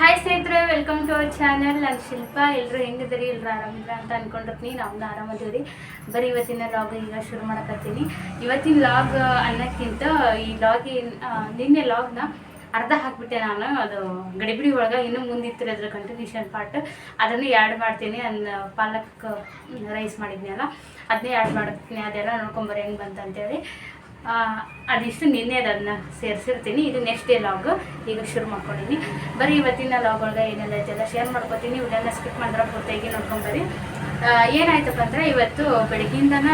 Hi ಸ್ನೇಹಿತರೆ welcome to our channel ನಾನು ಶಿಲ್ಪ. ಎಲ್ಲರೂ ಹೆಂಗಿದ್ದೀರಿ? ಎಲ್ಲರೂ ಆರಾಮಿದ್ರ ಅಂತ ಅನ್ಕೊಂಡಿರ್ತೀನಿ. ನಾವು ಆರಾಮದೀವಿ ಬರೀ ಇವತ್ತಿನ ಲಾಗ್ ಈಗ ಶುರು ಮಾಡಕತ್ತೀನಿ. ಇವತ್ತಿನ ಲಾಗ್ ಅನ್ನಕ್ಕಿಂತ ಈ ಲಾಗ್ ನಿನ್ನೆ ಲಾಗ್ನ ಅರ್ಧ ಹಾಕ್ಬಿಟ್ಟೆ ನಾನು. ಅದು ಗಡಿಬಿಡಿ ಒಳಗೆ ಇನ್ನೂ ಮುಂದಿತ್ತು ಅದ್ರ ಕಂಟಿನ್ಯೂಷನ್ ಪಾರ್ಟ್ ಅದನ್ನು ಆ್ಯಡ್ ಮಾಡ್ತೀನಿ. ಅನ್ನ ಪಾಲಕ್ ರೈಸ್ ಮಾಡಿದ್ನಲ್ಲ ಅದನ್ನೇ ಆ್ಯಡ್ ಮಾಡ್ತೀನಿ. ಅದೆಲ್ಲ ನೋಡ್ಕೊಂಬರಿ ಹೆಂಗೆ ಬಂತಂತೇಳಿ. ಅದಿಷ್ಟು ನಿನ್ನೆ ಅದನ್ನ ಸೇರಿಸಿರ್ತೀನಿ. ಇದು ನೆಕ್ಸ್ಟ್ ಡೇ ಲಾಗ್ ಈಗ ಶುರು ಮಾಡ್ಕೊಂಡಿನಿ. ಬರೀ ಇವತ್ತಿನ ಲಾಗ್ ಒಳಗೆ ಏನೆಲ್ಲ ಐತೆಲ್ಲ ಶೇರ್ ಮಾಡ್ಕೊತೀನಿ. ಇವನ್ನೆಲ್ಲ ಸ್ಕಿಪ್ ಮಾಡಿದ್ರೆ ಪೂರ್ತಿಯಾಗಿ ನೋಡ್ಕೊಂಬರಿ ಏನಾಯ್ತಪ್ಪ ಅಂದರೆ ಇವತ್ತು ಬೆಳಗ್ಗಿಂದನ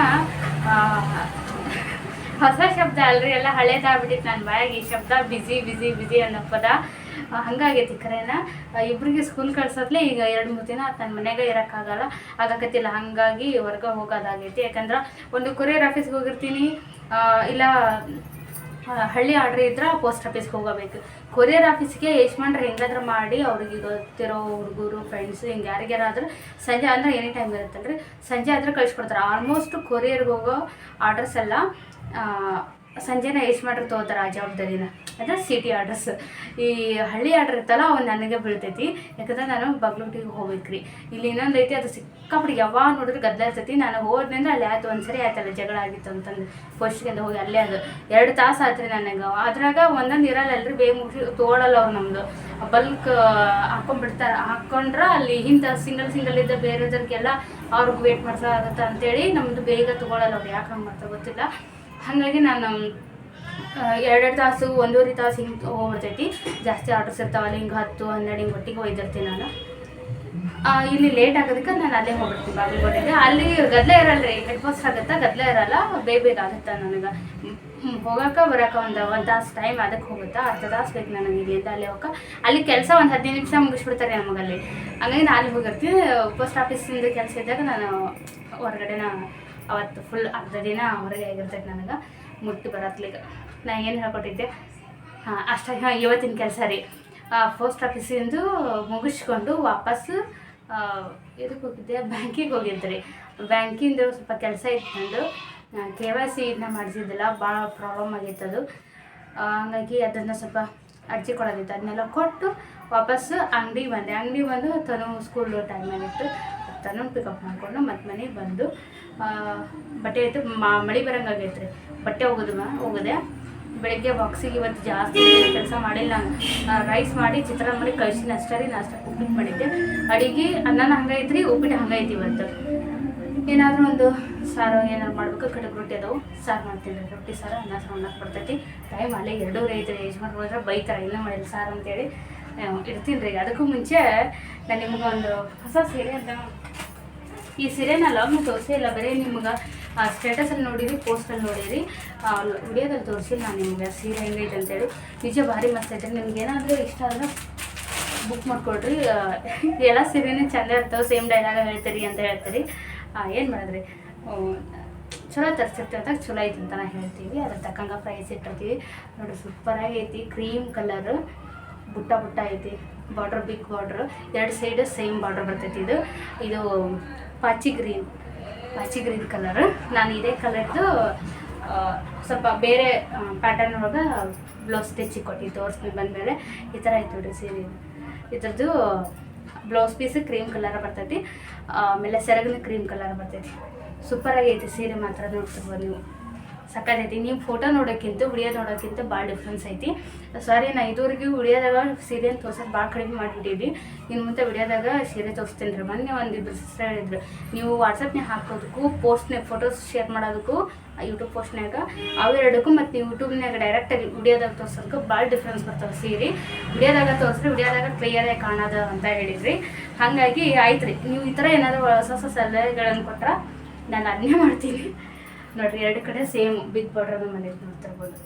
ಹೊಸ ಶಬ್ದ ಅಲ್ರಿ. ಎಲ್ಲ ಹಳೇದಾಗ್ಬಿಟ್ಟಿತ್ತು ನನ್ನ ಬಾಯಾಗಿ. ಈ ಶಬ್ದ ಬಿಸಿ ಬಿಸಿ ಬಿಸಿ ಅನ್ನೋ ಪದ. ಹಂಗಾಗೈತಿ ಖರೇನ ಇಬ್ಬರಿಗೆ ಸ್ಕೂಲ್ ಕಳ್ಸತ್ಲೆ ಈಗ ಎರಡು ಮೂರು ದಿನ ನನ್ನ ಮನೆಗೆ ಇರೋಕ್ಕಾಗಲ್ಲ. ಆಗಕತ್ತಿಲ್ಲ, ಹಾಗಾಗಿ ಹೊರ್ಗ ಹೋಗೋದಾಗೈತಿ. ಯಾಕಂದ್ರೆ ಒಂದು ಕೊರಿಯರ್ ಆಫೀಸ್ಗೆ ಹೋಗಿರ್ತೀನಿ ಇಲ್ಲ ಹಳ್ಳಿ ಆರ್ಡ್ರ್ ಇದ್ರೆ ಪೋಸ್ಟ್ ಆಫೀಸ್ಗೆ ಹೋಗಬೇಕು. ಕೊರಿಯರ್ ಆಫೀಸ್ಗೆ ಯಜಮಾನ್ರು ಹೆಂಗಾದ್ರೂ ಮಾಡಿ ಅವ್ರಿಗೆ ಗೊತ್ತಿರೋ ಹುಡುಗರು ಫ್ರೆಂಡ್ಸ್ ಹಿಂಗೆ ಯಾರಿಗಾರಾದ್ರೂ ಸಂಜೆ ಅಂದ್ರೆ ಎನಿ ಟೈಮ್ ಇರುತ್ತಲ್ರಿ. ಸಂಜೆ ಆದ್ರೆ ಕಳಿಸ್ಕೊಡ್ತಾರೆ. ಆಲ್ಮೋಸ್ಟ್ ಕೊರಿಯರ್ಗೆ ಹೋಗೋ ಆರ್ಡರ್ಸ್ ಎಲ್ಲ ಆ, ಎಷ್ಟು ಮಾಡ್ರಿ ತೊಗೋತಾರೆ ಆ ಜವಾಬ್ದಾರಿನ ಅದ ಸಿಟಿ ಆರ್ಡರ್ಸ್ ಈ ಹಳ್ಳಿ ಆರ್ಡರ್ ಇರ್ತಲ್ಲ ಅವು ನನಗೆ ಬೀಳ್ತೈತಿ. ಯಾಕಂದ್ರೆ ನಾನು ಬಗ್ಲೂಟಿಗೆ ಹೋಗ್ಬೇಕ್ರಿ. ಇಲ್ಲಿ ಇನ್ನೊಂದು ಐತಿ ಅದು ಸಿಕ್ಕಾಪಡಿ ಯಾವಾಗ ನೋಡಿದ್ರೆ ಗದ್ದಲ ಇರ್ತೈತಿ. ನಾನು ಹೋದ್ರಿಂದ ಅಲ್ಲಿ ಆಯ್ತು ಒಂದ್ಸರಿ ಆಯ್ತಲ್ಲ ಜಗಳ ಆಗಿತ್ತು ಅಂತಂದು ಫಸ್ಟ್ಗಿಂದ ಹೋಗಿ ಅಲ್ಲೇ ಅದು. ಎರಡು ತಾಸು ಆತ್ರಿ ನನಗೆ. ಅದ್ರಾಗ ಒಂದೊಂದು ಇರಲ್ಲ ಅಲ್ರಿ ಬೇಗ ಮುಗಿಸಿ ತೊಗೊಳಲ್ಲ ಅವ್ರು ನಮ್ಮದು ಬಲ್ಕ್ ಹಾಕೊಂಡ್ಬಿಡ್ತಾರೆ ಹಾಕೊಂಡ್ರೆ ಅಲ್ಲಿ ಇಂಥ ಸಿಂಗಲ್ ಸಿಂಗಲ್ ಇದ್ದ ಬೇರೆದವ್ರಿಗೆಲ್ಲ ಅವ್ರಿಗೆ ವೇಟ್ ಮಾಡ್ಸೋದಾಗತ್ತೆ ಅಂತೇಳಿ ನಮ್ಮದು ಬೇಗ ತೊಗೊಳಲ್ಲ ಅವ್ರು. ಯಾಕೆ ಹಂಗೆ ಮಾಡ್ತಾ ಗೊತ್ತಿಲ್ಲ. ಹಾಗಾಗಿ ನಾನು ಎರಡೆರಡು ತಾಸು, ಒಂದೂವರೆ ತಾಸು ಹಿಂಗೆ ಹೋಗ್ಬಿಡ್ತೈತಿ. ಜಾಸ್ತಿ ಆರ್ಡರ್ಸ್ ಇರ್ತಾವಲ್ಲ, ಹಿಂಗೆ ಹತ್ತು, ಹನ್ನೆರಡು ಹಿಂಗೆ ಒಟ್ಟಿಗೆ ಒಯ್ದಿರ್ತೀನಿ ನಾನು. ಇಲ್ಲಿ ಲೇಟ್ ಆಗೋದಕ್ಕೆ ನಾನು ಅಲ್ಲೇ ಹೋಗ್ಬಿಡ್ತೀನಿ, ಬಾಗಲಕೋಟೆಗೆ. ಅಲ್ಲಿ ಗದ್ದಲ ಇರಲ್ಲ ರೀ ಹೆಡ್ ಪೋಸ್ಟ್ ಆಗುತ್ತಾ? ಗದ್ದಲ ಇರಲ್ಲ, ಬೇಗ ಬೇಗ ಆಗುತ್ತೆ ನನಗೆ? ಹೋಗಕ್ಕೆ ಬರೋಕೆ ಒಂದು ಒಂದು ತಾಸು ಟೈಮ್ ಅದಕ್ಕೆ ಹೋಗುತ್ತಾ? ಅರ್ಧ ತಾಸು ಬೇಕು ನನಗೆ ಇಲ್ಲಿಂದ ಅಲ್ಲೇ ಹೋಗಕ್ಕೆ. ಅಲ್ಲಿ ಕೆಲಸ ಒಂದು ಹದಿನೈದು ನಿಮಿಷ ಮುಗಿಸ್ಬಿಡ್ತಾರೆ ನಮಗಲ್ಲಿ. ಹಂಗಾಗಿ ನಾನು ಅಲ್ಲಿ ಹೋಗಿರ್ತೀನಿ. ಪೋಸ್ಟ್ ಆಫೀಸಿಂದ ಕೆಲಸ ಇದ್ದಾಗ ನಾನು ಹೊರಗಡೆನ ಅವತ್ತು ಫುಲ್ ಅರ್ಧ ದಿನ ಹೊರಗೆ ಆಗಿರ್ತೈತೆ ನನಗೆ, ಮುಟ್ಟು ಬರತ್ಲಿಗೆ ನಾ ಏನು ಹೇಳ್ಕೊಟ್ಟಿದ್ದೆ? ಹಾಂ ಅಷ್ಟಾಗಿ ಹಾಂ, ಇವತ್ತಿನ ಕೆಲಸ ರೀ. ಪೋಸ್ಟ್ ಆಫೀಸಿಂದು ಮುಗಿಸ್ಕೊಂಡು ವಾಪಸ್ಸು ಇದಕ್ಕೆ ಹೋಗಿದ್ದೆ? ಬ್ಯಾಂಕಿಗೆ ಹೋಗಿದ್ದೆ ರೀ. ಬ್ಯಾಂಕಿಂದು ಸ್ವಲ್ಪ ಕೆಲಸ ಇಟ್ಕೊಂಡು ಕೆ ವೈ ಸಿ ಇದನ್ನ ಮಾಡಿಸಿದ್ದಿಲ್ಲ, ಭಾಳ ಪ್ರಾಬ್ಲಮ್ ಆಗಿತ್ತು ಅದು. ಹಂಗಾಗಿ ಅದನ್ನು ಸ್ವಲ್ಪ ಅರ್ಜಿ ಕೊಡೋದಿತ್ತು. ಅದನ್ನೆಲ್ಲ ಕೊಟ್ಟು ವಾಪಸ್ಸು ಅಂಗಡಿಗೆ ಬಂದೆ. ಅಂಗಡಿ ಬಂದು Tanu school time Tanu pick up ಮಾಡಿಕೊಂಡು ಮತ್ತೆ ಮನೆಗೆ ಬಂದು ಬಟ್ಟೆ ಆಯ್ತು ಮಳೆ ಬರಂಗಾಗೈತೆ ರೀ ಬಟ್ಟೆ ಹೋಗೋದು ಮಾ ಹೋಗೋದೆ ಬೆಳಗ್ಗೆ ಬಾಕ್ಸಿಗೆ ಇವತ್ತು ಜಾಸ್ತಿ ಕೆಲಸ ಮಾಡಿಲ್ಲ ನಾನು ರೈಸ್ ಮಾಡಿ, ಚಿತ್ರಾನ್ನ ಮಾಡಿ ಕಳ್ಸಿನ ಅಷ್ಟೇ ರೀ, ನಾಷ್ಟ ಉಪ್ಪಿಟ್ಟು ಮಾಡಿದ್ದೆ. ಅಡಿಗೆ ಅನ್ನನ ಹಂಗೈತ್ರಿ ಉಪ್ಪಿಟ್ಟು ಹಂಗೈತಿ ಇವತ್ತು. ಏನಾದರೂ ಒಂದು ಸಾರು ಏನಾದ್ರು ಮಾಡ್ಬೇಕು ಕಡಕ್ ರೊಟ್ಟಿ ಅದಾವು, ಸಾರು ಮಾಡ್ತೀನಿ ರೊಟ್ಟಿ ಸಾರು, ಅನ್ನ ಸಾರು ಅನ್ನಕ್ಕೆ ಬರ್ತೈತಿ. ಟೈಮ್ ಅಲ್ಲೇ ಎರಡೂ ಐತ್ರಿ ಯಜಮಾನ್ ಹೋದ್ರೆ ಬೈತಾರೆ ಇಲ್ಲ ಮಾಡಿಲ್ಲ ಸಾರು ಅಂತೇಳಿ. ಇರ್ತೀನಿ ರೀ. ಅದಕ್ಕೂ ಮುಂಚೆ ನಾನು ನಿಮ್ಗೆ ಒಂದು ಹೊಸ ಸೀರೆ ಅಂತ ಈ ಸೀರೆನ ತೋರಿಸೇ, ಇಲ್ಲ ಬರೀ ನಿಮ್ಗೆ ಸ್ಟೇಟಸಲ್ಲಿ ನೋಡಿರಿ ಪೋಸ್ಟಲ್ಲಿ ನೋಡಿರಿ ವಿಡಿಯೋದಲ್ಲಿ ತೋರಿಸಿಲ್ಲ ನಾನು ನಿಮ್ಗೆ ಸೀರೆ ಹೆಂಗೈತೆ ಅಂತೇಳಿ ನಿಜ ಭಾರಿ ಮಸ್ತ್ ಐತೆ. ನಿಮ್ಗೆ ಏನಾದರೂ ಇಷ್ಟ ಆದರೆ ಬುಕ್ ಮಾಡಿಕೊಡ್ರಿ. ಎಲ್ಲ ಸೀರೆನೇ ಚಂದ ಇರ್ತಾವೆ ಸೇಮ್ ಡೈಲಾಗ ಹೇಳ್ತೀರಿ ಅಂತ ಹೇಳ್ತೀರಿ. ಏನು ಮಾಡಿದ್ರಿ? ಚಲೋ ಅಂತ ಚಲೋ ಐತಿ ಅಂತ ನಾ ಹೇಳ್ತೀವಿ. ಅದ್ರ ತಕ್ಕಂಗೆ ಪ್ರೈಸ್ ಇಟ್ಟಿರ್ತೀವಿ. ನೋಡಿ ಸೂಪರಾಗಿ ಐತಿ. ಕ್ರೀಮ್ ಕಲರ್ ಬುಟ್ಟ ಬುಟ್ಟ ಐತಿ. ಬಾರ್ಡ್ರ್ ಬಿಗ್ ಬಾರ್ಡ್ರ್ ಎರಡು ಸೈಡ್ ಸೇಮ್ ಬಾರ್ಡ್ರ್ ಬರ್ತೈತಿ ಇದು. ಇದು ಪಾಚಿ ಗ್ರೀನ್ ಪಾಚಿ ಗ್ರೀನ್ ಕಲರ್. ನಾನು ಇದೇ ಕಲರ್ದು ಸ್ವಲ್ಪ ಬೇರೆ ಪ್ಯಾಟರ್ನ್ ಒಳಗೆ ಬ್ಲೌಸ್ ಸ್ಟಿಚ್ ಕೊಟ್ಟಿ ತೋರಿಸ್ತೀನಿ ಬಂದಮೇಲೆ ಈ ಥರ ಆಯ್ತು ನೋಡಿ ಸೀರೆ. ಇದ್ರದ್ದು ಬ್ಲೌಸ್ ಪೀಸ್ ಕ್ರೀಮ್ ಕಲರ್ ಬರ್ತೈತಿ, ಆಮೇಲೆ ಸೆರಗಿನ ಕ್ರೀಮ್ ಕಲರ್ ಬರ್ತೈತಿ. ಸೂಪರಾಗಿ ಐತಿ ಸೀರೆ ಮಾತ್ರ ನೋಡ್ತಿರ್ಬೋದು ನೀವು ಸಕ್ಕತ್ತೈತಿ ನೀವು ಫೋಟೋ ನೋಡೋಕ್ಕಿಂತ ವಿಡಿಯೋ ನೋಡೋಕ್ಕಿಂತ ಭಾಳ ಡಿಫ್ರೆನ್ಸ್ ಐತಿ. ಸಾರಿ ನಾ ಇದುವರೆಗೂ ವಿಡಿಯೋದಾಗ ಸೀರೆನ ತೋರ್ಸೋದು ಭಾಳ ಕಡಿಮೆ ಮಾಡಿಬಿಟ್ಟಿದ್ವಿ. ಇನ್ನು ಮುಂದೆ ವಿಡಿಯೋದಾಗ ಸೀರೆ ತೋರಿಸ್ತೀನಿ ರೀ. ಮೊನ್ನೆ ಒಂದಿಬ್ರು ಸಿಸ್ಟರ್ ಹೇಳಿದ್ರು. ನೀವು ವಾಟ್ಸಪ್ನಾಗ ಹಾಕೋದಕ್ಕೂ ಪೋಸ್ಟ್ನಾಗ ಫೋಟೋಸ್ ಶೇರ್ ಮಾಡೋದಕ್ಕೂ ಯೂಟ್ಯೂಬ್ ಪೋಸ್ಟ್ನಾಗ ಅವೆರಡಕ್ಕೂ ಮತ್ತು ನೀವು ಯೂಟ್ಯೂಬ್ನಾಗ ಡೈರೆಕ್ಟಾಗಿ ವಿಡಿಯೋದಾಗ ತೋರ್ಸೋದಕ್ಕೆ ಭಾಳ ಡಿಫ್ರೆನ್ಸ್ ಬರ್ತಾವೆ ಸೀರೆ. ವಿಡಿಯೋದಾಗ ತೋರಿಸ್ರಿ ವಿಡಿಯೋದಾಗ ಕ್ಲಿಯರಾಗಿ ಕಾಣೋದು ಅಂತ ಹೇಳಿದ್ರಿ. ಹಾಗಾಗಿ ಆಯ್ತು ರೀ ನೀವು ಈ ಥರ ಏನಾದರೂ ಹೊಸ ಹೊಸ ಸಲಹೆಗಳನ್ನು ಕೊಟ್ರೆ ನಾನು ಅದನ್ನೇ ಮಾಡ್ತೀನಿ. ನೋಡ್ರಿ, ಎರಡು ಕಡೆ ಸೇಮ್ ಬಿಗ್ ಬಾರ್ಡರ್ ಮನೆ ನೋಡ್ತಿರ್ಬೋದು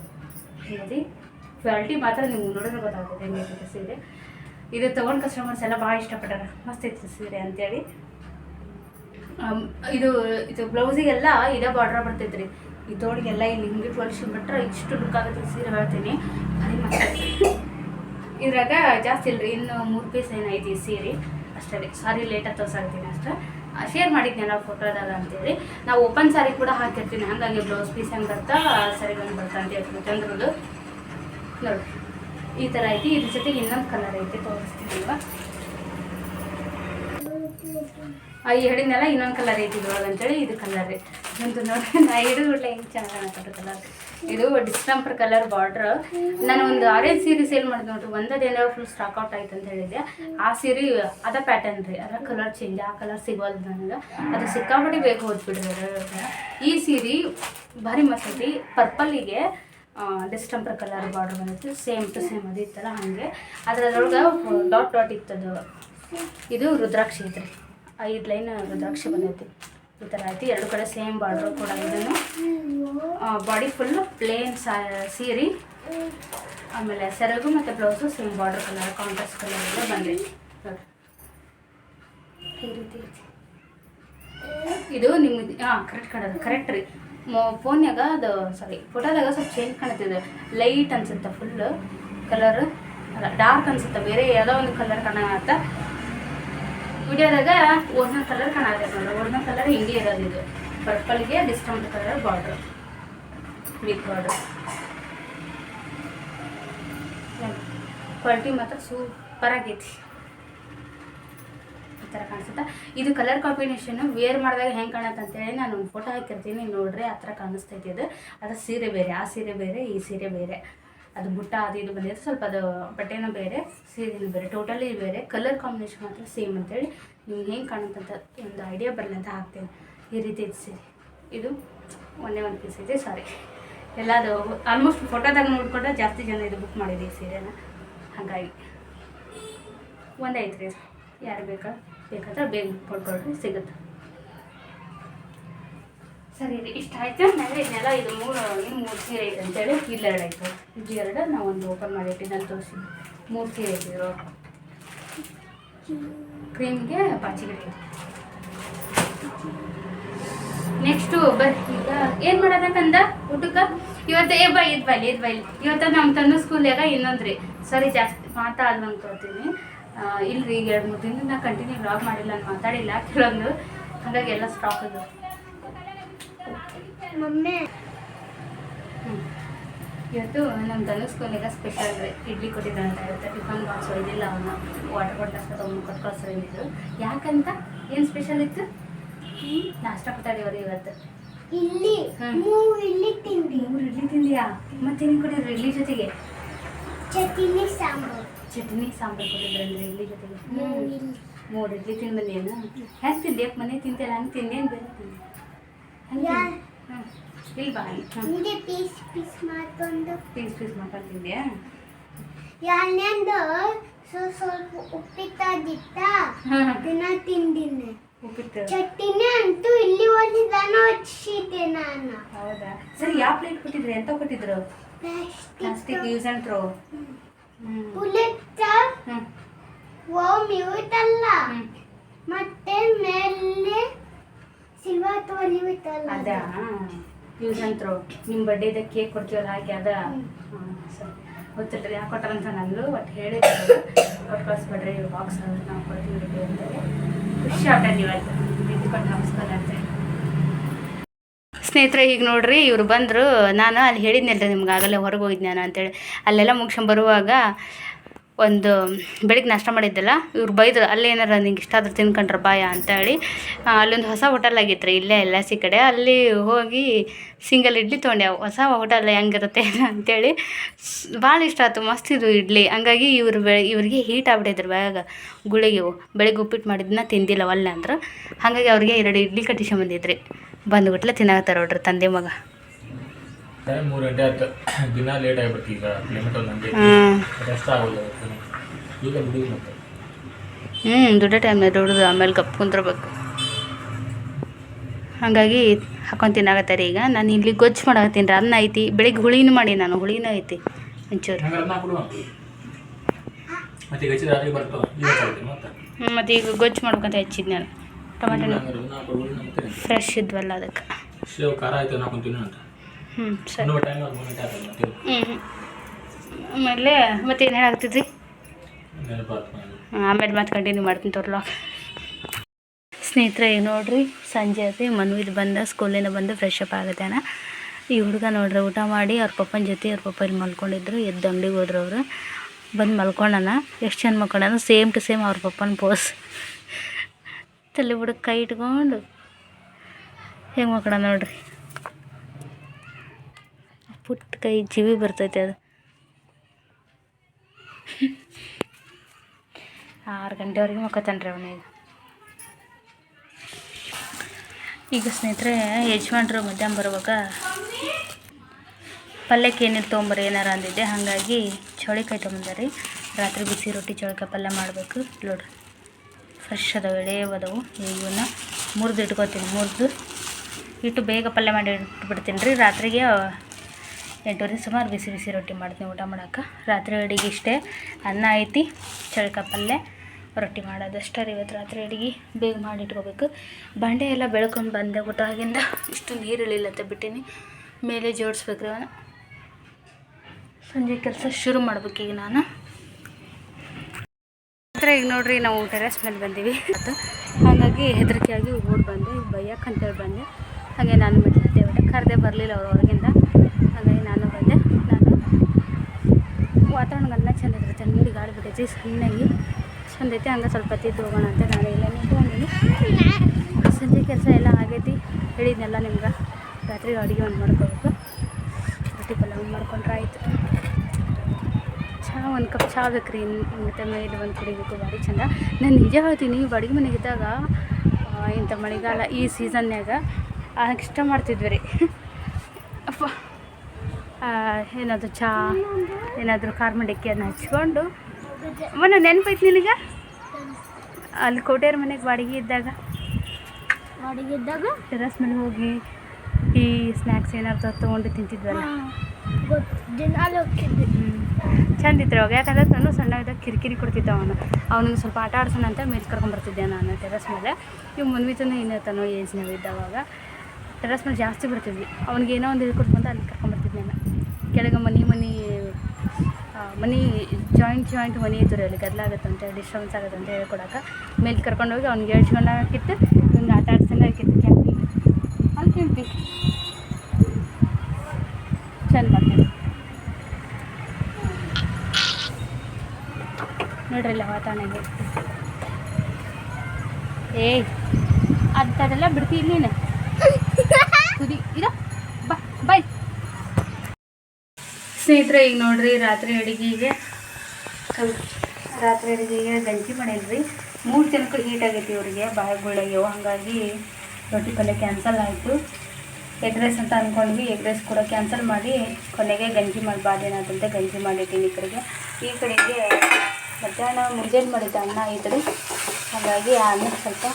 ನೋಡಿ ಕ್ವಾಲಿಟಿ ಮಾತ್ರ ನಿಮ್ಗೆ ನೋಡಿದ್ರೆ ಗೊತ್ತಾಗುತ್ತೆ ಹೆಂಗೈತೆ ಸೀರೆ ಇದು. ತೊಗೊಂಡು ಕಸ್ಟಮರ್ಸ್ ಎಲ್ಲ ಭಾಳ ಇಷ್ಟಪಟ್ಟಾರ. ಮಸ್ತ್ ಐತೆ ಸೀರೆ ಅಂತೇಳಿ. ಇದು ಇದು ಬ್ಲೌಸಿಗೆಲ್ಲ ಇದೇ ಬಾರ್ಡ್ರ್ ಬರ್ತೈತೆ ಈ ತೋಳಿಗೆಲ್ಲ ಇಲ್ಲಿ ಹಿಂಗೆ ಹೊಲಿಸ್ಬಿಟ್ರೆ ಇಷ್ಟು ಲುಕ್ ಆಗುತ್ತೆ ಸೀರೆ ಹೇಳ್ತೀನಿ. ಮಸ್ತ್. ಇದ್ರಾಗ ಜಾಸ್ತಿ ಇಲ್ರಿ, ಇನ್ನು ಮೂರು ಪೀಸ್ ಏನೈತಿ ಸೀರೆ. ಅಷ್ಟೇ ಸಾರಿ ಲೇಟಾಗಿ ತೋರಿಸ್ತೀನಿ ಅಷ್ಟೇ. ಶೇರ್ ಮಾಡಿದ್ನಲ್ಲ ಫೋಟೋದಾಗ ಅಂತೇಳಿ ನಾವು ಓಪನ್ ಸಾರಿ ಕೂಡ ಹಾಕಿರ್ತೀನಿ ಹಂಗಾಗಿ ಬ್ಲೌಸ್ ಪೀಸ್ ಹೆಂಗೆ ಬರ್ತಾ ಸರಿಗಂಗೆ ಬರ್ತಾ ಅಂತ ಹೇಳ್ತೀನಿ ಚಂದ್ರದು. ನೋಡಿ ಈ ಥರ ಐತಿ. ಇದ್ರ ಜೊತೆಗೆ ಇನ್ನೊಂದು ಕಲರ್ ಐತಿ ತೋರಿಸ್ತೀನಿ ಆ ಈ ಹೇಳಿದ್ನೆಲ್ಲ ಇನ್ನೊಂದು ಕಲರ್ ಐತಿ ಇದ್ರೊಳಗೆ ಅಂತೇಳಿ ಇದು ಕಲರ್ ರೀ. ಇದಂತೂ ನೋಡಿ ನಾ ಹಿಡಿದು ಬಿಡ್ಲೆ ಹೆಂಗೆ ಚೆನ್ನಾಗಿ ಕಾಣಕತ್ತ ಕಲರ್ ಇದು ಡಿಸ್ಟಂಪರ್ ಕಲರ್ ಬಾರ್ಡ್ರ್ ನಾನು ಒಂದು ಆರೆಂಜ್ ಸೀರೆ ಸೇಲ್ ಮಾಡಿದೆ ನೋಡ್ರಿ ಒಂದದೇನೋ ಫುಲ್ ಸ್ಟಾಕ್ ಔಟ್ ಆಯ್ತು ಅಂತ ಹೇಳಿದ್ದೆ. ಆ ಸೀರೆ ಅದ ಪ್ಯಾಟರ್ನ್ ರೀ, ಅದರ ಕಲರ್ ಚೇಂಜ್ ಆ ಕಲರ್ ಸಿಗೋಲ್ದು ನನಗೆ. ಅದು ಸಿಕ್ಕಾಪಟ್ಟೆ ಬೇಕು ಹೋದ್ಬಿಡ್ರಿ ಈ ಸೀರೆ ಭಾರಿ ಮಸ್ತ್ ಐತಿ. ಪರ್ಪಲ್ಲಿಗೆ ಡಿಸ್ಟಂಪರ್ ಕಲರ್ ಬಾರ್ಡ್ರ್ ಬಂದಿತ್ತು. ಸೇಮ್ ಟು ಸೇಮ್ ಅದು ಇತ್ತಲ್ಲ ಹಾಗೆ. ಅದರೊಳಗೆ ಡಾಟ್ ಡಾಟ್ ಇತ್ತದು. ಇದು ರುದ್ರಾಕ್ಷಿ ಐತ್ರಿ. ಐದು ಲೈನ್ ರುದ್ರಾಕ್ಷಿ ಬಂದೈತಿ. ಈ ಥರ ಐತಿ. ಎರಡು ಕಡೆ ಸೇಮ್ ಬಾರ್ಡ್ರು ಕೂಡ ಇದನ್ನು. ಬಾಡಿ ಫುಲ್ ಪ್ಲೇನ್ ಸೀರೆ. ಆಮೇಲೆ ಸೆರಗು ಮತ್ತು blouse same border colour contrast colour ಎಲ್ಲ ರೀತಿ ಇದು ನಿಮ್ಮ ಹಾಂ ಕರೆಕ್ಟ್ ಕಾಣೋದು ಕರೆಕ್ಟ್ ರೀ. ಮೊ ಫೋನ್ಯಾಗ ಅದು ಸಾರಿ ಫೋಟೋದಾಗ ಸ್ವಲ್ಪ ಚೇಂಜ್ ಕಾಣುತ್ತಿದೆ ಲೈಟ್ ಅನ್ಸುತ್ತೆ ಫುಲ್ಲು ಕಲರ್ ಡಾರ್ಕ್ ಅನ್ಸುತ್ತೆ. ಬೇರೆ ಯಾವುದೋ ಒಂದು ಕಲರ್ ಕಾಣತ್ತ. ವಿಡಿಯೋದಾಗ ಒರಿಜಿನಲ್ ಕಲರ್ ಕಾಣತ್ತೆ ನೋಡಿ ಒರಿಜಿನಲ್ ಕಲರ್ ಹಿಂಗೆ ಇರೋದು ಇದು. ಪರ್ಪಲ್ಗೆ discount colour border big border quality ಮಾತ್ರ ಸೂಪರ್ ಆಗೈತಿ. ಈ ಥರ ಕಾಣಿಸುತ್ತೆ? ಇದು ಕಲರ್ ಕಾಂಬಿನೇಷನ್ ವೇರ್ ಮಾಡಿದಾಗ ಹೆಂಗೆ ಕಾಣತ್ತೆ ಅಂತೇಳಿ ನಾನು ಒಂದು ಫೋಟೋ ಹಾಕಿರ್ತೀನಿ ನೋಡ್ರಿ. ಆ ಥರ ಕಾಣಿಸ್ತೈತಿ ಇದು. ಅದು ಸೀರೆ ಬೇರೆ, ಆ ಸೀರೆ ಬೇರೆ, ಈ ಸೀರೆ ಬೇರೆ. ಅದು ಬುಟ್ಟ, ಅದು ಇದು ಬಂದಿದೆ. ಸ್ವಲ್ಪ ಅದು ಬಟ್ಟೆನೂ ಬೇರೆ, ಸೀರೆನೂ ಬೇರೆ ಟೋಟಲಿ ಬೇರೆ. ಕಲರ್ ಕಾಂಬಿನೇಷನ್ ಮಾತ್ರ ಸೇಮ್ ಅಂತೇಳಿ ನಿಮ್ಗೆ ಹೆಂಗೆ ಕಾಣುತ್ತಂತ ಒಂದು ಐಡಿಯಾ ಬರಲಿ ಅಂತ ಹಾಕ್ತೇನೆ. ಈ ರೀತಿ ಇದು ಸೀರೆ. ಇದು ಒಂದೇ ಒಂದು ಪೀಸ್ ಇದೆ ಸಾರಿ ಎಲ್ಲ ಅದು ಆಲ್ಮೋಸ್ಟ್ ಫೋಟೋದಾಗ ನೋಡಿಕೊಂಡ್ರೆ ಜಾಸ್ತಿ ಜನ ಇದು ಬುಕ್ ಮಾಡಿದೆ ಈ ಸೀರೆನ. ಹಾಗಾಗಿ ಒಂದೇ ರೀ ಯಾರು ಬೇಕಾ? ಬೇಕಾದ್ರೆ ಬೇಗ ಕೊಟ್ಕೊಳ್ರಿ ಸಿಗುತ್ತೆ. ಸರಿ ರೀ ಇಷ್ಟ ಆಯ್ತು. ಆಮೇಲೆ ಇದನ್ನೆಲ್ಲ ಇದು ಮೂರು ಮೂರು ಸೀರೆ ಐತೆ ಅಂತೇಳಿ ಇಲ್ಲೆರಡು ಆಯಿತು ಇದು ಎರಡು ನಾವು ಒಂದು ಓಪನ್ ಮಾಡಿ ನಾನು ತೋರಿಸಿ. ಮೂರು ಸೀರೆ ಇದ್ರೊಳಗೆ ಕ್ರೀಮ್ಗೆ ಪಾಚಿಗಿಡಿ ನೆಕ್ಸ್ಟು ಬರ್ರಿ ಈಗ ಏನು ಮಾಡೋದಕ್ಕಂದ ಊಟಕ್ಕೆ? ಇವತ್ತು ಏ ಬೈ ಇದು ಬೈಲಿ ಇದು ಬೈಲಿ ಇವತ್ತು ನಮ್ಮ ತನ್ನ ಸ್ಕೂಲ್ಯಾಗ ಇನ್ನೊಂದು ರೀ ಸರಿ ಜಾಸ್ತಿ ಮಾತಾಡ್ದು ಅನ್ಕೋತೀನಿ ಆ, ಇಲ್ರಿ ಈಗ ಎರಡು ಮೂರು ದಿನ ಕಂಟಿನ್ಯೂ ಬ್ಲಾಗ್ ಮಾಡಿಲ್ಲ ನಾನು ಮಾತಾಡಿಲ್ಲ ಕೆಲವೊಂದು ಹಾಗಾಗಿ ಎಲ್ಲ ಸ್ಟಾಕ್ ಅದು. ಮಮ್ಮಿ? ಇವತ್ತು ನಮ್ಮ ಧನು ಕೊನೆಗೆ ಸ್ಪೆಷಲ್ ರೀ. ಇಡ್ಲಿ ಕೊಟ್ಟಿದ್ದೆ ಅಂತ ಇರುತ್ತೆ ಟಿಫನ್ ಬಾಕ್ಸ್ ಒಯ್ದಿಲ್ಲ ಅವನ್ನ ವಾಟರ್ ಬಾಟಲ್ ಅಷ್ಟೇ ತೊಗೊಂಡು ಕೊಟ್ಟು ಕಳ್ಸೋದಿದ್ರು ಯಾಕಂತ? ಏನು ಸ್ಪೆಷಲ್ ಇತ್ತು? ನಾಷ್ಟ ಕೊಟ್ಟಾಡಿವ್ರಿ ಇವತ್ತು. ಇಲ್ಲಿ. ಮೂರು ಇಲ್ಲಿ ತಿಂಡಿ ಮೂರು ಇಡ್ಲಿ ತಿಂದಿಯಾ? ಮತ್ತೇನು ಕೊಟ್ಟಿದ್ರು ಇಡ್ಲಿ ಜೊತೆಗೆ? ಚಟ್ನಿ ಸಾಂಬಾರು. ಚಟ್ನಿ ಸಾಂಬಾರು ಕೊಟ್ಟಿದ್ರಂದ್ರೆ ಇಡ್ಲಿ ಜೊತೆಗೆ. ಮೂರು ಇಡ್ಲಿ. ತಿಂದು ಬಂದೇನು ಹೆಂಗೆ ತಿಂದ್ಯಪ್ಪ ಮನೆ ತಿಂತೇನೆ ಹಂಗೆ ತಿಂದೇನು ಬೇರೆ ತಿಂದೆ? ಇಲ್ಲಿ ಬಾ ಹಿಂಗೆ ಪೀಸ್ ಪೀಸ್ ಮಾಡ್ಕೊಂಡು. ಪೀಸ್ ಪೀಸ್ ಮಾಡ್ಕೊಂಡು ತಿಂದ್ಯಾ ಯಾರ್ನಂದು ಸೊ ಸ್ವಲ್ಪ ಉಪ್ಪಿಟ್ಟದಿತ್ತ ಹಾಂ ಅದನ್ನ ತಿಂದಿನಿ ಉಪ್ಪಿಟ್ಟು. ಚಟ್ನಿ ಅಂತೂ ಇಲ್ಲಿ ಓದಿದಾನ ಹಚ್ಚಿದ್ದೆ ನಾನು. ಹೌದಾ? ಸರಿ ಯಾವ ಪ್ಲೇಟ್ ಕೊಟ್ಟಿದ್ರು? ಎಂತ ಕೊಟ್ಟಿದ್ರು? ಪ್ಲಾಸ್ಟಿಕ್. ಯೂಸ್ ಆ್ಯಂಡ್ ಥ್ರೋ ಹ್ಞೂ ಓ ಮ್ಯೂಟ್ ಅಲ್ಲ. ಮತ್ತೆ ಮೇಲೆ ತೊಲಿವಿತ್ತಲ್ಲ ಅದ ಯೂಸ್ ಥ್ರೋ ನಿಮ್ಮ ಬರ್ಡೇದ ಕೇಕ್ ಕೊಡ್ತೀವಲ್ಲ ಹಾಗೆ ಅದ? ಸರಿ. ಗೊತ್ತಿಲ್ಲ ಯಾಕೆ ಕೊಟ್ಟಾರಂತ ನಂದು ಒಟ್ಟು ಹೇಳಿದ್ರು ಕೊಟ್ಟು ಕಳಿಸ್ಬೇಡ್ರಿ ಬಾಕ್ಸ್ ನಾವು ಕೊಡ್ತೀವಿ ಅಂತೇಳಿ. ಖುಷಿ ಆಟ ಇವತ್ತು ಇದು ಕೊಟ್ಟು ನಮಸ್ಕಾರ ಅಂತೇಳಿ ಸ್ನೇಹಿತರೆ ಈಗ ನೋಡ್ರಿ ಇವ್ರು ಬಂದರು. ನಾನು ಅಲ್ಲಿ ಹೇಳಿದ್ನಲ್ರಿ ನಿಮ್ಗೆ ಆಗಲೇ ಹೊರಗೆ ಹೋಗಿದ್ನ ನಾನು ಅಂತೇಳಿ. ಅಲ್ಲೆಲ್ಲ ಮುಗಿಸ್ಕೊಂಡ್ ಬರುವಾಗ ಒಂದು ಬೆಳಿಗ್ಗೆ ನಾಷ್ಟ ಮಾಡಿದ್ದೆಲ್ಲ, ಇವ್ರು ಬೈದ್ರು, ಅಲ್ಲೇ ಏನಾರ ನಿಂಗೆ ಇಷ್ಟ ಆದ್ರೆ ತಿನ್ಕೊಂಡ್ರ ಬಾಯ ಅಂತೇಳಿ ಅಲ್ಲೊಂದು ಹೊಸ ಹೋಟೆಲ್ ಆಗಿತ್ತು ರೀ ಇಲ್ಲೇ ಎಲ್ಲ ಸಿ ಕಡೆ, ಅಲ್ಲಿ ಹೋಗಿ ಸಿಂಗಲ್ ಇಡ್ಲಿ ತೊಗೊಂಡೆ, ಹೊಸ ಹೋಟೆಲ್ ಹೆಂಗಿರುತ್ತೆ ಅಂತೇಳಿ ಭಾಳ ಇಷ್ಟ ಆಯ್ತು, ಮಸ್ತ್ ಇದು ಇಡ್ಲಿ, ಹಂಗಾಗಿ ಇವ್ರು ಬೆ, ಇವ್ರಿಗೆ ಹೀಟ್ ಆಗ್ಬಿಟ್ಟಿದ್ರು ಬ್ಯಾಗ ಗುಳಿಗೆ, ಬೆಳಿಗ್ಗೆ ಉಪ್ಪಿಟ್ಟು ಮಾಡಿದ್ದನ್ನ ತಿಂದಿಲ್ಲ ಅಂದ್ರೆ, ಹಾಗಾಗಿ ಅವ್ರಿಗೆ ಎರಡು ಇಡ್ಲಿ ಕಟ್ಟಿಸ್ಕೊಂಬಂದಿದ್ರಿ ಬಂದ್ಬಿಟ್ಲೆ ತಿನ್ನಾಕತ್ತಾರ ನೋಡ್ರಿ ತಂದೆ ಮಗ. ಟೈಮ್ ಮೂರು ಗಂಟೆ ಆಯ್ತು. ದಿನ ಲೇಟ್ ಆಗ್ಬಿಟ್ಟು ಈಗ. ಲಿಮಿಟ್ ಒಂದು ಹ್ಞೂ ರೆಸ್ಟ್ ಆಗೋಲ್ಲ. ಈಗ ಬಿಡಿ ಮತ್ತೆ. ಹ್ಞೂ ದುಡ್ಡ ಟೈಮ್ನಾಗ ದುಡ್ದು ಆಮೇಲೆ ಕಪ್ಪು ಕುಂತಿರ್ಬೇಕು ಹಾಗಾಗಿ ಹಾಕೊಂಡು ರೀ ಈಗ. ನಾನು ಇಲ್ಲಿ ಗೊಜ್ಜು ಮಾಡಕತ್ತೀನಿ. ರೀ ಅನ್ನ ಐತಿ. ಬೆಳಿಗ್ಗೆ ಹುಳಿನೂ ಮಾಡಿ ನಾನು. ಹುಳಿನೂ ಐತಿ. ಒಂಚೂರು. ಹ್ಞೂ ಮತ್ತು ಈಗ ಗೊಜ್ಜು ಮಾಡ್ಬೇಕಂತ ಹೆಚ್ಚಿದ್ ನಾನು. ಟೊಮೆಟೊ ಫ್ರೆಶ್ ಇದ್ವಲ್ಲ ಅದಕ್ಕೆ. ಖಾರ ಆಯ್ತು ಅಂತ. ಹ್ಞೂ ಸರಿ. ಹ್ಞೂ ಆಮೇಲೆ ಮತ್ತೆ ಏನು ಹೇಳಾಗ್ತಿದ್ರಿ ಆಮೇಲೆ ಮತ್ತೆ ಕಂಟಿನ್ಯೂ ಮಾಡ್ತೀನಿ ತೋರ್ಲ. ಸ್ನೇಹಿತರೆ ನೋಡ್ರಿ ಸಂಜೆ ಅದೇ ಮನ್ವಿದ್ ಬಂದ ಸ್ಕೂಲಿಂದ ಬಂದು ಫ್ರೆಶ್ ಅಪ್ ಆಗತ್ತಾನ. ಈ ಹುಡುಗ ನೋಡ್ರಿ ಊಟ ಮಾಡಿ ಅವ್ರ ಪಪ್ಪನ ಜೊತೆ ಅವ್ರ ಪಪ್ಪ ಇಲ್ಲಿ ಮಲ್ಕೊಂಡಿದ್ರು ಎದ್ದು ಅಂಗಡಿಗೆ ಹೋದ್ರು ಅವರು. ಬಂದು ಮಲ್ಕೊಂಡನ ಎಷ್ಟು ಚೆಂದ ಮಲ್ಕೊಂಡನ ಸೇಮ್ ಟು ಸೇಮ್ ಅವ್ರ ಪಪ್ಪನ ಪೋಸ್ ತಲೆ ಬುಡಕ್ಕೆ ಕೈ ಇಟ್ಕೊಂಡು ಹೆಂಗೆ ಮಲ್ಕೊಂಡ ನೋಡ್ರಿ? ಪುಟ್ಟ ಕೈ ಜೀವಿ ಬರ್ತೈತೆ ಅದು. ಆರು ಗಂಟೆವರೆಗೆ ಮಕ್ಕೋತಾನೆ ರೀ ಅವನಿಗೆ ಈಗ ಸ್ನೇಹಿತರೆ, ಯಜಮಾನ್ರು ಮಧ್ಯಾಹ್ನ ಬರುವಾಗ ಪಲ್ಯಕ್ಕೆ ಏನಿಲ್ಲ ತೊಗೊಂಬರ್ರಿ, ಏನಾರ ಅಂದಿದ್ದೆ. ಹಾಗಾಗಿ ಚೌಳಿಕಾಯಿ ತೊಗೊಂಬಂದಾರಿ ರಾತ್ರಿ ಬಿಸಿ ರೊಟ್ಟಿ ಚೌಳಿಕಾಯಿ ಪಲ್ಯ ಮಾಡಬೇಕು. ನೋಡ್ರಿ ಫ್ರೆಶ್ ಅದಾವೆ, ಎಳೆಯವದವು. ಅದಾವು ಇವನ್ನ ಮುರಿದು ಇಟ್ಕೋತೀನಿ. ಮುರಿದು ಇಟ್ಟು ಬೇಗ ಪಲ್ಯ ಮಾಡಿ ಇಟ್ಬಿಡ್ತೀನಿ ರೀ ರಾತ್ರಿಗೆ ಎಂಟೂವರೆ ಸುಮಾರು ಬಿಸಿ ಬಿಸಿ ರೊಟ್ಟಿ ಮಾಡ್ತೀನಿ ಊಟ ಮಾಡೋಕೆ. ರಾತ್ರಿ ಅಡುಗೆ ಇಷ್ಟೇ. ಅನ್ನ ಐತಿ ಚಳಕ ಪಲ್ಯ ರೊಟ್ಟಿ ಮಾಡೋದಷ್ಟೇ ರೀ ಇವತ್ತು ರಾತ್ರಿ ಅಡುಗೆ. ಬೇಗ ಮಾಡಿ ಇಟ್ಕೋಬೇಕು. ಬಂಡೆ ಎಲ್ಲ ಬೆಳ್ಕೊಂಡು ಬಂದೆ ಊಟ ಆಗಿಂದ. ಇಷ್ಟು ನೀರು ಇಳಿಲತ್ತ ಬಿಟ್ಟಿನಿ. ಮೇಲೆ ಜೋಡಿಸ್ಬೇಕು ರೀ ಸಂಜೆ ಕೆಲಸ ಶುರು ಮಾಡ್ಬೇಕೀಗ ನಾನು. ಹತ್ರ ಈಗ ನೋಡ್ರಿ ನಾವು ಟೆರೆಸ್ ಮೇಲೆ ಬಂದೀವಿ. ಮತ್ತು ಹಾಗಾಗಿ ಹೆದರಿಕೆಯಾಗಿ ಓಡ್ ಬಂದೆ ಬಯ್ಯಕ್ಕಂತೇಳಿ ಬಂದೆ. ಹಾಗೆ ನಾನು ಮಿಟ್ಟಿದ್ದೆ ಬಿಟ್ಟು ಕರೆದೇ ಬರಲಿಲ್ಲ ಅವ್ರ ಹೊರಗಿಂದ ಹಾಗಾಗಿ ನಾನು ಬಂದೆ ನಾನು ವಾತಾವರಣ ಅನ್ನ ಚಂದ ಇದ್ರೆ ನೀರು ಗಾಳಿ ಬಿಟ್ಟೈತಿ ಸಣ್ಣಾಗಿ ಚಂದ ಐತಿ. ಹಂಗೆ ಸ್ವಲ್ಪ ಹೊತ್ತಿದ್ದು ಹೋಗೋಣ ಅಂತ ನಾಳೆ ಇಲ್ಲ ಸಂಜೆ ಕೆಲಸ ಎಲ್ಲ ಆಗೈತಿ. ಹೇಳಿದ್ನೆಲ್ಲ ನಿಮ್ಗೆ. ರಾತ್ರಿ ಅಡುಗೆ ಒಂದು ಮಾಡ್ಕೋಬೇಕು. ರೊಟ್ಟಿ ಪಲ್ಯ ಮಾಡ್ಕೊಂಡ್ರೆ ಆಯಿತು. ಚಹಾ ಒಂದು ಕಪ್ ಚಹಾ ಬೇಕು ರೀ ಮತ್ತು ಮೇಲೆ ಒಂದು ಕುಡಿಬೇಕು. ಭಾರಿ ಚಂದ. ನಾನು ನಿಜ ಹೇಳ್ತೀನಿ ಬಾಡಿಗೆ ಮನೆಗಿದ್ದಾಗ ಇಂಥ ಮಳೆಗಾಲ ಈ ಸೀಸನ್ಯಾಗ ಇಷ್ಟ ಮಾಡ್ತಿದ್ವಿ ರೀ. ಏನಾದ್ರು ಚಹಾ ಏನಾದರೂ ಕಾರ್ ಮಂಡಕ್ಕಿ ಅದನ್ನ ಹಚ್ಕೊಂಡು. ಮೊನ್ನೆ ನೆನಪೈತಿ ನಿನಗೆ? ಅಲ್ಲಿ ಕೋಟೆಯರ ಮನೆಗೆ ಬಾಡಿಗೆ ಇದ್ದಾಗ? ಬಾಡಿಗೆ ಇದ್ದಾಗ? ಟೆರಸ್ ಮೇಲೆ ಹೋಗಿ ಟೀ ಸ್ನ್ಯಾಕ್ಸ್ ಏನಾದ್ರು ತೊಗೊಂಡು ತಿಂತಿದ್ವಲ್ಲ? ಚಂದಿತ್ತು ಅವಾಗ. ಯಾಕಂದ್ರೆ ನಾನು ಸಣ್ಣ ಇದ್ದಾಗ ಕಿರಿಕಿರಿ ಕೊಡ್ತಿದ್ದ ಅವನು. ಅವನಿಗೆ ಸ್ವಲ್ಪ ಆಟ ಆಡ್ಸೋಣ ಅಂತ ಮೇಲೆ ಕರ್ಕೊಂಬರ್ತಿದ್ದೆ ನಾನು ಟೆರಸ್ ಮೇಲೆ. ಇವ್ ಮನ್ವಿತನ ಇನ್ನೇತನೋ ಏಜ್ನವಿದ್ದ ಇದ್ದಾವಾಗ. ಟೆರಸ್ ಮೇಲೆ ಜಾಸ್ತಿ ಬಿಡ್ತಿದ್ವಿ ಅವ್ನಿಗೆ ಏನೋ ಒಂದು ಹೇಳ್ಕೊಟ್ಕೊಂತ ಅಲ್ಲಿ ಕರ್ಕೊಂಡ್ಬರ್ತಿದ್ದೆ ನಾನು. ಕೆಳಗೆ ಮನೆ ಮನೆ ಮನೆ ಜಾಯಿಂಟ್ ಜಾಯಿಂಟ್ ಮನೆ ಇದ್ದರು ಅಲ್ಲಿ ಗದ್ಲಾಗತ್ತಂತೆ ಅಂತ ಡಿಸ್ಟರ್ಬೆನ್ಸ್ ಅಂತ ಹೇಳ್ಕೊಡಕ್ಕೆ. ಮೇಲೆ ಕರ್ಕೊಂಡೋಗಿ ಅವ್ನಿಗೆ ಹೇಳ್ಸ್ಕೊಂಡು ಹಾಕಿತ್ತು ಇವ್ನಿಗೆ ಆಟ ಆಡ್ಸಂಗೆ ಹಾಕಿತ್ತು ಕೆಂಪಿ ಅಲ್ಲಿ ಕೆಂಪಿ ಚೆಂದ ಮಾಡ್ತೀನಿ. ನೋಡ್ರಿ ಇಲ್ಲ ವಾತಾವರಣ ಏಯ್, ಅಂಥದ್ದೆಲ್ಲ ಬಿಡ್ತೀನಿ ನೀನು. ಸ್ನೇಹಿತರೆ, ಈಗ ನೋಡ್ರಿ ರಾತ್ರಿ ಅಡುಗೆಗೆ ರಾತ್ರಿ ಅಡುಗೆಗೆ ಗಂಜಿ ಮಾಡೇನ್ರಿ ಮೂರು ಜನಕ್ಕೂ ಹೀಟ್ ಆಗೈತಿ ಇವರಿಗೆ, ಬಾಯಿ ಗುಳ್ಳಾಗ್ಯವು ಹಾಗಾಗಿ ರೊಟ್ಟಿ ಪಲ್ಯ ಕ್ಯಾನ್ಸಲ್ ಆಯಿತು. ಎಗ್ ರೈಸ್ ಅಂತ ಅಂದ್ಕೊಂಡ್ವಿ ಎಗ್ ರೈಸ್ ಕೂಡ ಕ್ಯಾನ್ಸಲ್ ಮಾಡಿ ಕೊನೆಗೆ ಗಂಜಿ ಮಾಡಬಾರ್ದು ಏನಾದಂತೆ ಗಂಜಿ ಮಾಡಿದ್ದೀನಿ ಈ ಕಡೆಗೆ. ಈ ಕಡೆಗೆ ಮಧ್ಯಾಹ್ನ ಮುಂಜಾನೆ ಮಾಡಿದ್ದ ಅನ್ನ ಐತ್ರಿ. ಹಾಗಾಗಿ ಆ ಅನ್ನ ಸ್ವಲ್ಪ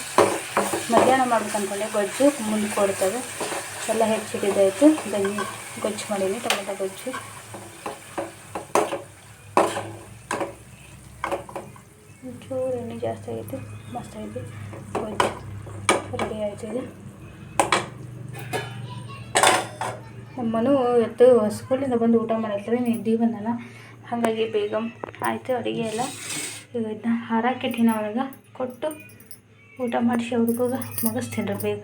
ಮಧ್ಯಾಹ್ನ ಮಾಡ್ಬೇಕು ಅಂದ್ಕೊಂಡೆ ಗೊಜ್ಜು, ಮುಂದೆ ಕೊಡ್ತದೆ ಎಲ್ಲ ಹೆಚ್ಚಿಟ್ಟಿದ್ದಾಯಿತು ಗಂಜಿ ಗೊಜ್ಜು ಮಾಡೀನಿ, ಟೊಮೆಟೊ ಗೊಜ್ಜು. ಎಣ್ಣೆ ಜಾಸ್ತಿ ಆಗೈತಿ. ಮಸ್ತ್ ಗೊಜ್ಜು ರೆಡಿ ಆಯ್ತು ಇದು. ನಮ್ಮ ಮನು ಇವತ್ತು ಸ್ಕೂಲಿಂದ ಬಂದು ಊಟ ಮಾಡಿರ್ತಾರೆ ನಿದ್ದೆ ಬಂದಲ್ಲ. ಹಾಗಾಗಿ ಬೇಗ ಆಯಿತು ಅಡುಗೆ ಎಲ್ಲ. ಈಗ ಇದನ್ನ ಹಾರಾಕಿಟ್ಟಿನ ಒಳಗೆ ಕೊಟ್ಟು ಊಟ ಮಾಡಿಸಿ ಅವ್ರಿಗೋಗ ಮುಗಿಸ್ತೀನಿ ರೀ ಬೇಗ.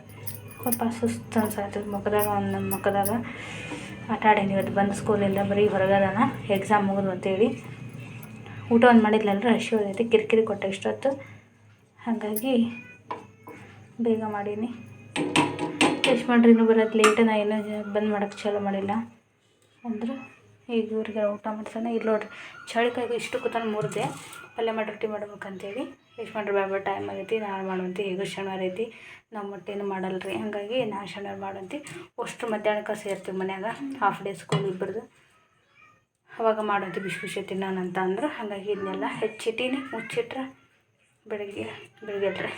ಪಾಪ ಸುಸ್ತು ಅನ್ಸಾಯ್ತದ ಮುಖದಾಗ ಒಂದು ನಮ್ಮ ಮುಖದಾಗ ಆಟ ಆಡೀನಿ ಇವತ್ತು. ಬಂದು ಸ್ಕೂಲಿಂದ ಬರೀ ಹೊರಗದಾನ ಎಕ್ಸಾಮ್ ಮುಗಿದು ಅಂತೇಳಿ. ಊಟ ಒಂದು ಮಾಡಿದ್ಲಲ್ಲ ಹಸಿ ಹೋಗೈತೆ ಕಿರಿಕಿರಿ ಕೊಟ್ಟೆ ಇಷ್ಟೊತ್ತು. ಹಾಗಾಗಿ ಬೇಗ ಮಾಡೀನಿ. ಎಷ್ಟು ಮಾಡ್ರಿ, ಇನ್ನೂ ಬರೋದು ಲೇಟ ನಾ ಏನು ಬಂದ್ ಮಾಡೋಕ್ಕೆ ಚಾಲೂ ಮಾಡಿಲ್ಲ. ಅಂದ್ರೆ ಈಗ ಇವ್ರಿಗೆ ಊಟ ಮಾಡ್ತಾನೆ. ಇಲ್ಲಿ ನೋಡ್ರಿ, ಚಳಿಕಾಯಿಗೂ ಇಷ್ಟು ಕೂತಾನೆ ಮುರಿದೆ. ಪಲ್ಯ ಮಾಡಿ ರೊಟ್ಟಿ ಮಾಡ್ಬೇಕಂತೇಳಿ. ಎಷ್ಟು ಮಾಡ್ರಿ ಬೇಡ ಟೈಮ್ ಆಗೈತಿ. ನಾಳೆ ಮಾಡುವಂತೆ ಈಗ ಶನಿವಾರ ಐತಿ. ನಾವು ಮೊಟ್ಟೆನೂ ಮಾಡಲ್ರಿ. ಹಾಗಾಗಿ ನಾ ಶನಿವಾರ ಮಾಡುವಂತೆ. ಅಷ್ಟು ಮಧ್ಯಾಹ್ನಕ್ಕೆ ಸೇರ್ತೀವಿ ಮನ್ಯಾಗ. ಹಾಫ್ ಡೇ ಸ್ಕೂಲ್ ಇಬ್ಬರದು ಅವಾಗ ಮಾಡೋದು ಬಿಸಿ ಬಿಸಿ ತಿನ್ನೋಣ ಅಂತ ಅಂದ್ರೆ. ಹಾಗಾಗಿ ಇದನ್ನೆಲ್ಲ ಹೆಚ್ಚಿಟ್ಟಿನಿ, ಮುಚ್ಚಿಟ್ರೆ ಬೆಳಗ್ಗೆ ಬೆಳಗ್ಗೆ ಎದ್ರೆ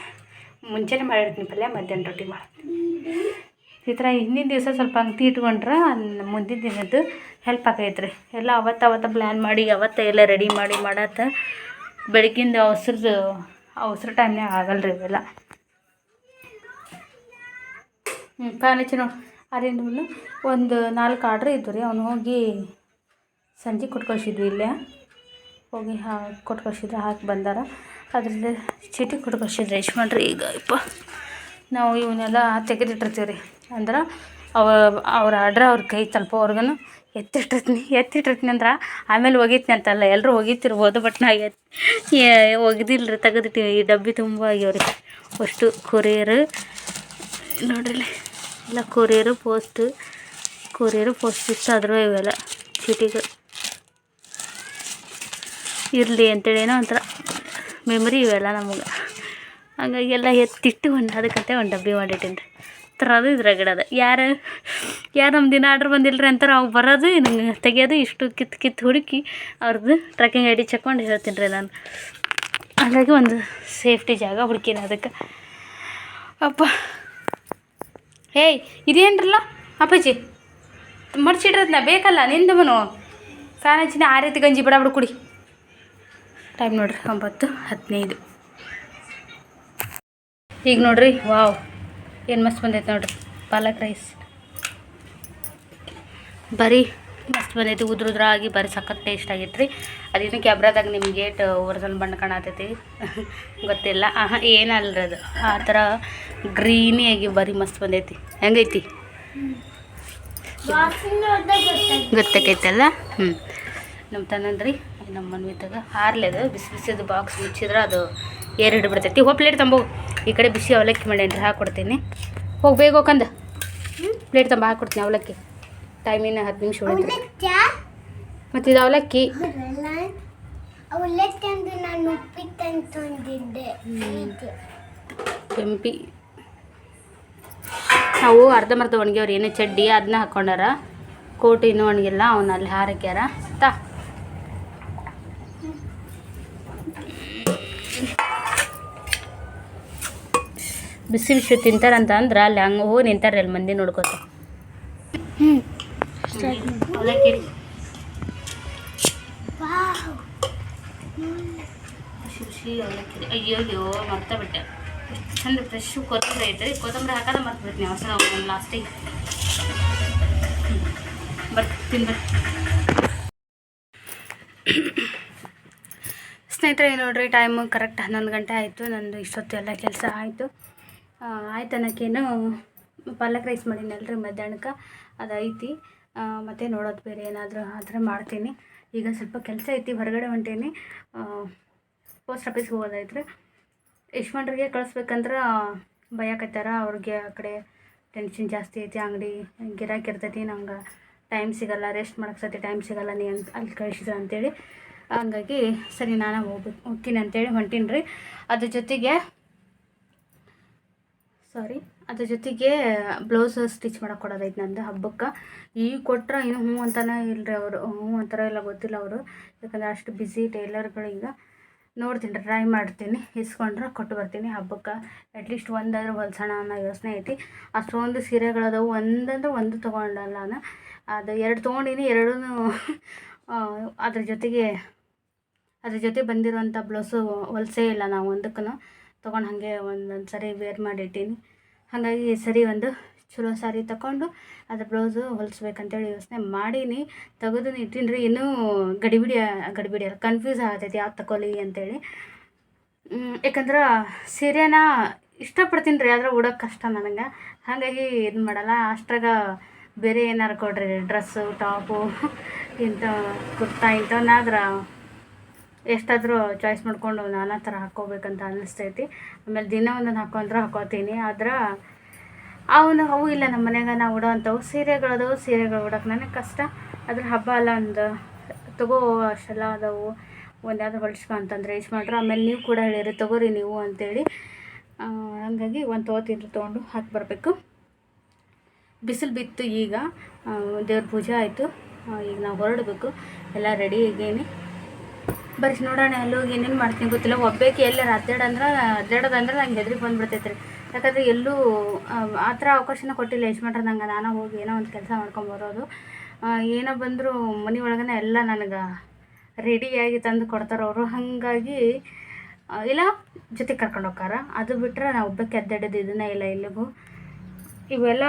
ಮುಂಚೆನೇ ಮಾಡಿರ್ತೀನಿ ಪಲ್ಯ, ಮಧ್ಯಾಹ್ನ ರೊಟ್ಟಿ ಮಾಡ್ತೀನಿ. ಈ ಥರ ಹಿಂದಿನ ದಿವಸ ಸ್ವಲ್ಪ ಅಂಗತಿ ಇಟ್ಕೊಂಡ್ರೆ ಮುಂದಿನ ದಿನದ್ದು ಹೆಲ್ಪ್ ಆಗೈತೆ ರೀ ಎಲ್ಲ ಅವತ್ತು ಅವತ್ತು ಪ್ಲ್ಯಾನ್ ಮಾಡಿ, ಅವತ್ತು ಎಲ್ಲ ರೆಡಿ ಮಾಡಿ ಮಾಡತ್ತ ಬೆಳಗ್ಗಿಂದ ಅವಸರದ ಅವಸರ ಟೈಮ್ನಾಗ ಆಗಲ್ಲ ರೀ ಇವೆಲ್ಲ. ಹ್ಞೂ ಫ್ಯಾನ್ ಹಚ್ಚಿ ನೋಡಿ ಅರೇನು ಒಂದು ನಾಲ್ಕು ಆರ್ಡ್ರ್ ಇದ್ದು ರೀ, ಅವ್ನು ಹೋಗಿ ಸಂಜೆ ಕೊಟ್ಕೊಳ್ಸಿದ್ವಿ ಇಲ್ಲೇ. ಹೋಗಿ ಹಾ, ಕೊಟ್ಕೊಳ್ಸಿದ್ರೆ ಹಾಕಿ ಬಂದಾರ. ಅದರಲ್ಲಿ ಚೀಟಿ ಕೊಟ್ಕೊಳ್ಸಿದ್ರೆ ಎಷ್ಟು ಮಾಡ್ರಿ ಈಗ ಇಪ್ಪ. ನಾವು ಇವನ್ನೆಲ್ಲ ತೆಗೆದಿಟ್ಟಿರ್ತೀವಿ ರೀ ಅಂದ್ರೆ ಅವ, ಅವ್ರ ಆರ್ಡ್ರ್ ಅವ್ರ ಕೈ ತಲುಪೋವರ್ಗು ಎತ್ತಿಟ್ಟಿರ್ತೀನಿ. ಎತ್ತಿಟ್ಟಿರ್ತೀನಿ ಅಂದ್ರೆ ಆಮೇಲೆ ಒಗಿತೀನಿ ಅಂತಲ್ಲ. ಎಲ್ಲರೂ ಒಗಿತಿರ್ಬೋದು ಬಟ್ ನಾ ಎತ್ ಒಗ್ದಿಲ್ಲ ರೀ ತೆಗೆದಿಟ್ಟಿವಿ. ಈ ಡಬ್ಬಿ ತುಂಬ ಆಗ್ಯಾವ ರೀ ಅಷ್ಟು ಕೊರಿಯರ್. ನೋಡ್ರಿ ಎಲ್ಲ ಕೊರಿಯರು ಪೋಸ್ಟ್ ಕೊರಿಯರು ಪೋಸ್ಟ್ ಇಷ್ಟ ಆದರೂ ಇವೆಲ್ಲ ಚೀಟಿಗಳು. ಇರಲಿ ಅಂತೇಳಿ ಏನೋ ಒಂಥರ ಮೆಮರಿ ಇವೆಲ್ಲ ನಮಗೆ. ಹಂಗಾಗಿ ಎಲ್ಲ ಎತ್ತಿಟ್ಟು ಒಂದು ಅದಕ್ಕಂತೆ ಒಂದು ಡಬ್ಬಿ ಮಾಡಿಟ್ಟಿನಿ. ತರೋದು ಅದ. ಯಾರು ಯಾರು ನಮ್ಮ ದಿನ ಆರ್ಡ್ರ್ ಬಂದಿಲ್ಲರಿ ಅಂತಾರೆ ಅವು ಬರೋದು ನಂಗೆ ತೆಗಿಯೋದು, ಇಷ್ಟು ಕಿತ್ತು ಕಿತ್ತು ಹುಡುಕಿ ಅವ್ರದ್ದು ಟ್ರ್ಯಾಕಿಂಗ್ ಐ ಡಿ ಚೆಕ್ಕೊಂಡು ಹೇಳ್ತೀನಿ ರೀ ನಾನು. ಹಾಗಾಗಿ ಒಂದು ಸೇಫ್ಟಿ ಜಾಗ ಹುಡುಕಿನ ಅದಕ್ಕೆ. ಅಪ್ಪ. ಹೇ ಇದೇನ್ರಲ್ಲ? ಅಪ್ಪಾಜಿ ಮಡ್ಚಿಡ್ರದ್ನ ಬೇಕಲ್ಲ ನಿಂದವನು ಫ್ಯಾನ್ ಹಚ್ಚಿನ ಆ ರೀತಿ ಗಂಜಿ, ಬಿಡ, ಬಿಡು ಕುಡಿ. ಟೈಮ್ ನೋಡ್ರಿ ಒಂಬತ್ತು ಹದಿನೈದು. ಈಗ ನೋಡ್ರಿ ವಾವ್ ಏನು ಮಸ್ತ್ ಬಂದೈತೆ ನೋಡ್ರಿ ಪಾಲಕ್ ರೈಸ್. ಬರೀ ಮಸ್ತ್ ಬಂದೈತಿ ಉದ್ರ ಉದ್ರ ಆಗಿ ಬರೀ ಸಖತ್ ಟೇಸ್ಟ್ ಆಗೈತೆ ರೀ ಅದೇನು ಕ್ಯಾಮ್ರಾದಾಗ ನಿಮ್ಗೆ ಏಟ್ ಒರಿಜಿನಲ್ ಬಣ್ಣ ಕಾಣತೈತಿ. ಗೊತ್ತಿಲ್ಲ. ಆಹಾ ಏನಲ್ರಿ ಅದು? ಆ ಥರ ಗ್ರೀನಿ ಆಗಿ ಬರೀ ಮಸ್ತ್ ಬಂದೈತಿ. ಹೆಂಗೈತಿ? ಗೊತ್ತಾಕೈತಲ್ಲ ಹ್ಞೂ ನಮ್ಮ ತನಂದ್ರಿ ನಮ್ಮ ಹಾರ್ಲೆ ಅದು ಬಿಸಿ ಬಿಸಿದು ಬಾಕ್ಸ್ ಮುಚ್ಚಿದ್ರೆ ಅದು ಏರ್ ಹಿಡಿಬಿಡ್ತೈತಿ ಹೋಗಿ ಪ್ಲೇಟ್ ತಂಬೋ. ಈ ಕಡೆ ಬಿಸಿ ಅವಲಕ್ಕಿ ಮಾಡೇನಿ ರೀ ಹಾಕ್ಕೊಡ್ತೀನಿ ಹೋಗಿ ಬೇಗ ಹೋಗಂದ ಪ್ಲೇಟ್ ತಂಬ ಹಾಕ್ಕೊಡ್ತೀನಿ ಅವಲಕ್ಕಿ. ಟೈಮಿನ ಹತ್ತು ನಿಮಿಷ ಅವಲಕ್ಕಿ ಮತ್ತು ಇದು ಅವಲಕ್ಕಿ. ಕೆಂಪಿ. ನಾವು ಅರ್ಧಂಬರ್ಧ ಒಣಗ್ಯವ್ರು ಏನೇ ಚಡ್ಡಿ ಅದನ್ನ ಹಾಕ್ಕೊಂಡಾರ ಕೋಟು ಇನ್ನೂ ಒಣಗಿಲ್ಲ ಅವನ್ನ ಅಲ್ಲಿ ಹಾರಕ್ಯಾರ. ತಾ. ಬಿಸಿ ಬಿಸಿ ತಿಂತಾರಂತ ಅಂದ್ರೆ ಅಲ್ಲಿ ಹಂಗೆ ಹೋಗಿ ನಿಂತಾರೆ ಅಲ್ಲಿ ಮಂದಿ ನೋಡ್ಕೋತ. ಅಯ್ಯೋ ಮರ್ತ ಬಿಟ್ಟೆ ಚಂದ ಫ್ರೆಶ್ ಕೊತ್ತಂಬರಿ ಐತೆ ರೀ ಕೊತ್ತಂಬರಿ ಹಾಕೋದ ಮರ್ತು ಬಿಡ್ತೀನಿ ಅವಸರ ಒಂದು ಲಾಸ್ಟಿಗೆ ಬರ್ರಿ ತಿನ್ಬರ್ರಿ ಸ್ನೇಹಿತರೆ ನೋಡ್ರಿ ಟೈಮು ಕರೆಕ್ಟ್ ಹನ್ನೊಂದು ಗಂಟೆ ಆಯಿತು ನಂದು ಇಷ್ಟೊತ್ತು ಎಲ್ಲ ಕೆಲಸ ಆಯಿತು ಆಯ್ತು ಅನ್ನೋಕ್ಕೇನು ಪಾಲಕ್ ರೈಸ್ ಮಾಡೀನಲ್ರಿ ಮಧ್ಯಾಹ್ನಕ್ಕೆ ಅದು ಐತಿ ಮತ್ತು ನೋಡೋದು ಬೇರೆ ಏನಾದರೂ ಆದರೆ ಮಾಡ್ತೀನಿ. ಈಗ ಸ್ವಲ್ಪ ಕೆಲಸ ಐತಿ, ಹೊರಗಡೆ ಹೊಂಟೀನಿ. ಪೋಸ್ಟ್ ಆಫೀಸ್ಗೆ ಹೋಗೋದೈತ್ರಿ ಯಶ್ವಂಟ್ರಿಗೆ ಕಳಿಸ್ಬೇಕಂದ್ರೆ ಭಯಕತ್ತಾರ ಅವ್ರಿಗೆ ಆ ಕಡೆ ಟೆನ್ಷನ್ ಜಾಸ್ತಿ ಐತಿ, ಅಂಗಡಿ ಗಿರಾಕಿ ಇರ್ತೈತಿ, ನಂಗೆ ಟೈಮ್ ಸಿಗಲ್ಲ ರೆಸ್ಟ್ ಮಾಡೋಕೆ ಸತಿ ಟೈಮ್ ಸಿಗಲ್ಲ, ನೀ ಅಂತ ಅಲ್ಲಿ ಕಳಿಸಿದ್ರು ಅಂತೇಳಿ. ಹಂಗಾಗಿ ಸರಿ ನಾನು ಹೋಗ್ಬೇಕು ಹೋಗ್ತೀನಿ ಅಂತೇಳಿ ಹೊಂಟೀನಿ ರೀ ಅದ್ರ ಜೊತೆಗೆ ಸಾರಿ ಅದ್ರ ಜೊತೆಗೆ ಬ್ಲೌಸ್ ಸ್ಟಿಚ್ ಮಾಡಕ್ಕೆ ಕೊಡೋದೈತೆ ನಂದು ಹಬ್ಬಕ್ಕೆ. ಈಗ ಕೊಟ್ರೆ ಇನ್ನು ಹ್ಞೂ ಅಂತಾನೆ ಇಲ್ಲರಿ ಅವರು. ಹ್ಞೂ ಅಂತಾರೋ ಇಲ್ಲ ಗೊತ್ತಿಲ್ಲ ಅವರು. ಯಾಕಂದ್ರೆ ಅಷ್ಟು ಬ್ಯುಸಿ ಟೈಲರ್ಗಳು ಈಗ ನೋಡ್ತೀನಿ ಟ್ರೈ ಮಾಡ್ತೀನಿ. ಇಸ್ಕೊಂಡ್ರೆ ಕೊಟ್ಟು ಬರ್ತೀನಿ ಹಬ್ಬಕ್ಕೆ. ಅಟ್ಲೀಸ್ಟ್ ಒಂದಾದ್ರೂ ಹೊಲ್ಸೋಣ ಅನ್ನೋ ಯೋಚನೆ ಐತಿ. ಅಷ್ಟೊಂದು ಸೀರೆಗಳದಾವು ಒಂದಂದ್ರೆ ಒಂದು ತೊಗೊಂಡಲ್ಲ ನಾನು. ಅದು ಎರಡು ತೊಗೊಂಡಿನಿ ಎರಡೂ ಅದ್ರ ಜೊತೆಗೆ, ಅದ್ರ ಜೊತೆ ಬಂದಿರುವಂಥ ಬ್ಲೌಸು ಹೊಲ್ಸೇ ಇಲ್ಲ ನಾವು ಒಂದಕ್ಕೂ ತೊಗೊಂಡು ಹಾಗೆ ಒಂದೊಂದು ಸರಿ ವೇರ್ ಮಾಡಿಟ್ಟೀನಿ. ಹಾಗಾಗಿ ಸರಿ ಒಂದು ಚಲೋ ಸಾರಿ ತಗೊಂಡು ಅದ್ರ ಬ್ಲೌಸು ಹೊಲಿಸ್ಬೇಕಂತೇಳಿ ಯೋಚನೆ ಮಾಡೀನಿ. ತೆಗೆದು ಇಟ್ಟೀನಿ ರೀ ಇನ್ನೂ ಗಡಿಬಿಡಿ ಗಡಿಬಿಡಿ ಅಲ್ಲ ಕನ್ಫ್ಯೂಸ್ ಆಗತೈತಿ ಯಾವ್ದು ತಗೊಳ್ಳಿ ಅಂತೇಳಿ. ಯಾಕಂದ್ರೆ ಸೀರೆನ ಇಷ್ಟಪಡ್ತೀನಿ ರೀ, ಆದ್ರೆ ಉಡೋಕೆ ಕಷ್ಟ ನನಗೆ. ಹಾಗಾಗಿ ಇದು ಮಾಡಲ್ಲ, ಅಷ್ಟ್ರಾಗ ಬೇರೆ ಏನಾರು ಕೊಡ್ರಿ ಡ್ರೆಸ್ಸು ಟಾಪು ಇಂಥ ಕುರ್ತಾ ಇಂಥವನ್ನಾದ್ರೆ ಎಷ್ಟಾದರೂ ಚಾಯ್ಸ್ ಮಾಡಿಕೊಂಡು ನಾನಾ ಥರ ಹಾಕ್ಕೋಬೇಕಂತ ಅನ್ನಿಸ್ತೈತಿ ಆಮೇಲೆ ದಿನ ಒಂದೊಂದು ಹಾಕೊಂಡ್ರೆ ಹಾಕೋತೀನಿ. ಆದ್ರೆ ಅವನು, ಅವು ಇಲ್ಲ ನಮ್ಮ ಮನೆಯಾಗ, ನಾವು ಉಡೋವಂಥವು ಸೀರೆಗಳದವು, ಸೀರೆಗಳು ಉಡೋಕೆ ನನಗೆ ಕಷ್ಟ. ಅದ್ರ ಹಬ್ಬ ಅಲ್ಲ ಒಂದು, ತಗೋ ಅಷ್ಟೆಲ್ಲ ಅದಾವು. ಒಂದಾದ್ರೂ ಹೊಲಿಸ್ಕೊ ಅಂತಂದ್ರೆ ಇಷ್ಟು ಮಾಡ್ರೆ. ಆಮೇಲೆ ನೀವು ಕೂಡ ಹೇಳಿರಿ, ತಗೋರಿ ನೀವು ಅಂತೇಳಿ. ಹಂಗಾಗಿ ಒಂದು ತೊಗೋತೀನಿ ತೊಗೊಂಡು ಹಾಕಿ ಬರಬೇಕು. ಬಿಸಿಲು ಬಿತ್ತು ಈಗ. ದೇವ್ರ ಪೂಜೆ ಆಯಿತು. ಈಗ ನಾವು ಹೊರಡಬೇಕು. ಎಲ್ಲ ರೆಡಿ ಆಗೇನಿ. ಬರ್ರಿ ನೋಡೋಣ ಅಲ್ಲೋಗಿ ಏನೇನು ಮಾಡ್ತೀನಿ ಗೊತ್ತಿಲ್ಲ. ಒಬ್ಬೇಕಿ ಎಲ್ಲರ ಅದ್ದಾಡಂದ್ರೆ ಅದ್ದಾಡೋದಂದ್ರೆ ನಂಗೆ ಹೆದ್ರಿಗೆ ಬಂದ್ಬಿಡ್ತೈತೆ ರೀ ಯಾಕಂದರೆ ಎಲ್ಲೂ ಆ, ಥರ ಅವಕಾಶನ ಕೊಟ್ಟಿಲ್ಲ ಯಜಮಾನ್ರ ನಂಗೆ. ನಾನು ಹೋಗಿ ಏನೋ ಒಂದು ಕೆಲಸ ಮಾಡ್ಕೊಂಬರೋದು ಏನೋ ಬಂದರೂ ಮನೆ ಒಳಗನೆ ಎಲ್ಲ ನನಗೆ ರೆಡಿಯಾಗಿ ತಂದು ಕೊಡ್ತಾರೆ ಅವರು. ಹಾಗಾಗಿ ಇಲ್ಲ ಜೊತೆ ಕರ್ಕೊಂಡು ಹೋಗಾರ ಅದು ಬಿಟ್ಟರೆ ನಾವು ಒಬ್ಬಕ್ಕೆ ಅದ್ದಾಡೋದು ಇದನ್ನೇ ಇಲ್ಲ ಇಲ್ಲಿಗೂ ಇವೆಲ್ಲ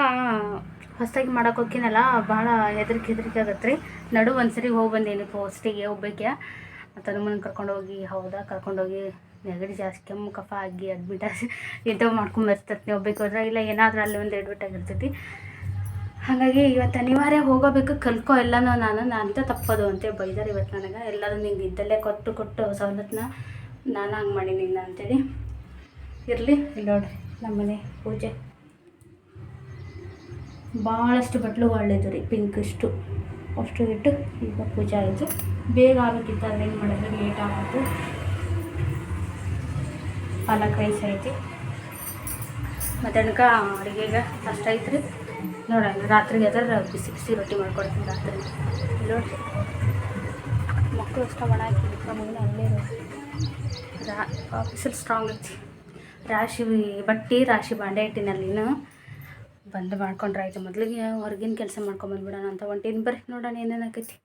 ಹೊಸದಾಗಿ ಮಾಡೋಕೆ ಹೋಗ್ತೀನಲ್ಲ ಭಾಳ ಹೆದರಿಕೆ ಹೆದರಿಕೆ ಆಗತ್ತೆ ರೀ ನಡು ಒಂದ್ಸರಿ ಹೋಗಿ ಬಂದೇನಿ ಪೋಸ್ಟಿಗೆ ಒಬ್ಬಕ್ಕೆ ಮತ್ತು ಮನೆ ಕರ್ಕೊಂಡು ಹೋಗಿ ಹೌದಾ? ಕರ್ಕೊಂಡೋಗಿ ನೆಗಡಿ ಜಾಸ್ತಿ, ಕೆಮ್ಮು, ಕಫ ಆಗಿ ಅಡ್ಮಿಟ್ ಆಗಿ ಇಂಥವು ಮಾಡ್ಕೊಂಬರ್ತೈತಿ ಒಬ್ಬಕ್ಕೆ ಹೋದ್ರೆ, ಇಲ್ಲ ಏನಾದರೂ ಅಲ್ಲಿ ಒಂದು ಎಡ್ಮಿಟ್ ಆಗಿರ್ತೈತಿ ಹಾಗಾಗಿ ಇವತ್ತು ಅನಿವಾರ್ಯ ಹೋಗೋಬೇಕು, ಕಲ್ಕೊ ಎಲ್ಲನೂ ನಾನು. ನಾನಂತ ತಪ್ಪೋದು ಅಂತೇಳಿ ಬೈದಾರೆ ಇವತ್ತು ನನಗೆ. ಎಲ್ಲರೂ ನಿಂಗೆ ಇದ್ದಲ್ಲೇ ಕೊಟ್ಟು ಕೊಟ್ಟು ಸವಲತ್ತನ್ನ ನಾನು ಹಂಗೆ ಮಾಡೀನಿ ಅಂತೇಳಿ. ಇರಲಿ, ಇಲ್ಲಿ ನೋಡ್ರಿ ನಮ್ಮನೆ ಪೂಜೆ. ಭಾಳಷ್ಟು ಬಟ್ಲು ಒಳ್ಳೇದು ರೀ, ಪಿಂಕ್ ಇಷ್ಟು. ಅಷ್ಟು ಇಟ್ಟು ಈಗ ಪೂಜೆ ಆಯಿತು. ಬೇಗ ಆಗಬೇಕಿತ್ತು ಅದೇನು ಮಾಡಿದ್ರೆ ಲೇಟ್ ಆಗುತ್ತೆ ಪಾಲಕ್ ರೈಸ್ ಐತಿ. ಮತ್ತು ಮಧ್ಯಾಹ್ನಕ್ಕೆ ಅಡುಗೆಗೆ ಅಷ್ಟು ಐತ್ರಿ. ನೋಡೋಣ ರಾತ್ರಿಗೆ ಅದ್ರ ಬಿಸಿ ಬಿಸಿ ರೊಟ್ಟಿ ಮಾಡ್ಕೊಡ್ತೀನಿ ರಾತ್ರಿ. ನೋಡಿ ಮಕ್ಕಳು ಅಷ್ಟ ಮಾಡಾಕಿ ನಮಗಿನ ಅಲ್ಲೇ ರಾ ಆಫೀಸಲ್ಲಿ ಸ್ಟ್ರಾಂಗ್ ಐತಿ. ರಾಶಿ ಬಟ್ಟೆ, ರಾಶಿ ಬಾಂಡೆ ಇಟ್ಟಿನಲ್ಲಿನೂ ಬಂದು ಮಾಡ್ಕೊಂಡ್ರೆ ಆಯಿತು. ಮೊದಲಿಗೆ ಹೊರಗಿನ ಕೆಲಸ ಮಾಡ್ಕೊಂಬಂದ್ಬಿಡೋಣ ಅಂತ ಹೊಂಟೀನಿ ಬರ್ರಿ. ನೋಡೋಣ ಏನೇನು ಆಕೈತಿ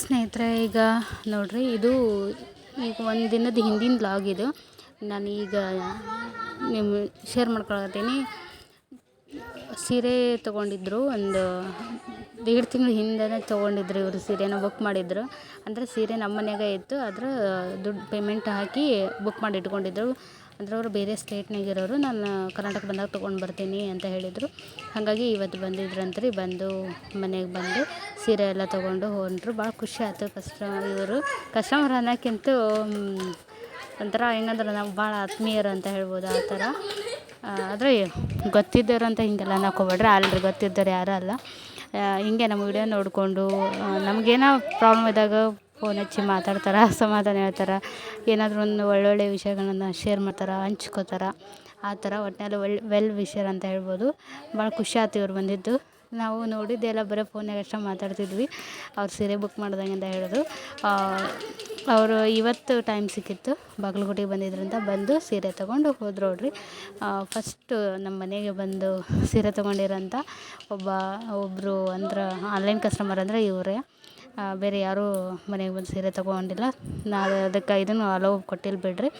ಸ್ನೇಹಿತರೆ, ಈಗ ನೋಡಿರಿ, ಇದು ಈಗ ಒಂದು ದಿನದ ಹಿಂದಿನ ಬ್ಲಾಗ್ ಇದು. ನಾನು ಈಗ ನಿಮ್ಮ ಶೇರ್ ಮಾಡ್ಕೊಳತ್ತೀನಿ ಸೀರೆ ತೊಗೊಂಡಿದ್ರು ಒಂದು ಎರಡು ತಿಂಗಳ ಹಿಂದೆ ತೊಗೊಂಡಿದ್ರು ಇವರು ಸೀರೆನ ಬುಕ್ ಮಾಡಿದ್ರು. ಅಂದರೆ ಸೀರೆ ನಮ್ಮ ಮನೆಯಾಗೆ ಇತ್ತು. ಆದ್ರೆ ದುಡ್ಡು ಪೇಮೆಂಟ್ ಹಾಕಿ ಬುಕ್ ಮಾಡಿ ಇಟ್ಕೊಂಡಿದ್ರು. ಅಂದ್ರೆ ಅವರು ಬೇರೆ ಸ್ಟೇಟ್ನಾಗ ಇರೋರು. ನಾನು ಕರ್ನಾಟಕ ಬಂದಾಗ ತೊಗೊಂಡು ಬರ್ತೀನಿ ಅಂತ ಹೇಳಿದರು. ಹಾಗಾಗಿ ಇವತ್ತು ಬಂದಿದ್ರಂತ್ರಿ. ಬಂದು ಮನೆಗೆ ಬಂದು ಸೀರೆ ಎಲ್ಲ ತೊಗೊಂಡು ಹೊಂಟ್ರು ಭಾಳ ಖುಷಿ ಆಯ್ತು ಕಸ್ಟ ಇವರು. ಕಸ್ಟಮರ್ ಅನ್ನೋಕ್ಕಿಂತ ಒಂಥರ ಹೆಂಗಂದ್ರೆ ನಾವು ಭಾಳ ಆತ್ಮೀಯರು ಅಂತ ಹೇಳ್ಬೋದು ಆ ಥರ. ಆದರೆ ಗೊತ್ತಿದ್ದವ್ರು ಅಂತ ಹಿಂಗೆಲ್ಲ ನಾಕೋಬೇಡ್ರಿ ಆಲ್ರೆಡಿ ಗೊತ್ತಿದ್ದವ್ರು ಯಾರೂ ಅಲ್ಲ. ಹಿಂಗೆ ನಮ್ಮ ವಿಡಿಯೋ ನೋಡಿಕೊಂಡು ನಮಗೇನೋ ಪ್ರಾಬ್ಲಮ್ ಇದ್ದಾಗ ಫೋನ್ ಹಚ್ಚಿ ಮಾತಾಡ್ತಾರೆ, ಸಮಾಧಾನ ಹೇಳ್ತಾರೆ, ಏನಾದರೂ ಒಂದು ಒಳ್ಳೊಳ್ಳೆ ವಿಷಯಗಳನ್ನು ಶೇರ್ ಮಾಡ್ತಾರೆ, ಹಂಚ್ಕೋತಾರೆ, ಆ ಥರ ಒಟ್ನಲ್ಲಿ ಒಳ್ಳೆ ವೆಲ್ ವಿಷರ್ ಅಂತ ಹೇಳ್ಬೋದು. ಭಾಳ ಖುಷಿ ಆಯ್ತು ಇವ್ರು ಬಂದಿದ್ದು. ನಾವು ನೋಡಿದ್ದೆಲ್ಲ ಬರೀ ಫೋನಾಗ ಅಷ್ಟೇ ಮಾತಾಡ್ತಿದ್ವಿ. ಅವ್ರು ಸೀರೆ ಬುಕ್ ಮಾಡ್ದಂಗೆ ಅಂತ ಹೇಳಿದ್ರು ಅವರು ಇವತ್ತು ಟೈಮ್ ಸಿಕ್ಕಿತ್ತು, ಬಾಗಲಕೋಟೆಗೆ ಬಂದಿದ್ದರಿಂದ ಬಂದು ಸೀರೆ ತೊಗೊಂಡು ಹೋದ್ರು ನೋಡ್ರಿ ಫಸ್ಟು ನಮ್ಮ ಮನೆಗೆ ಬಂದು ಸೀರೆ ತೊಗೊಂಡಿರೋಂಥ ಒಬ್ಬ ಒಬ್ಬರು ಅಂದ್ರೆ ಆನ್ಲೈನ್ ಕಸ್ಟಮರ್ ಅಂದರೆ ಇವರೇ. ಬೇರೆ ಯಾರೂ ಮನೆಗೆ ಬಂದು ಸೀರೆ ತೊಗೊಂಡಿಲ್ಲ. ನಾವು ಅದಕ್ಕೆ ಇದನ್ನು ಅಲೋ ಕೊಟ್ಟಿಲ್ಲ ಬಿಡ್ರಿ.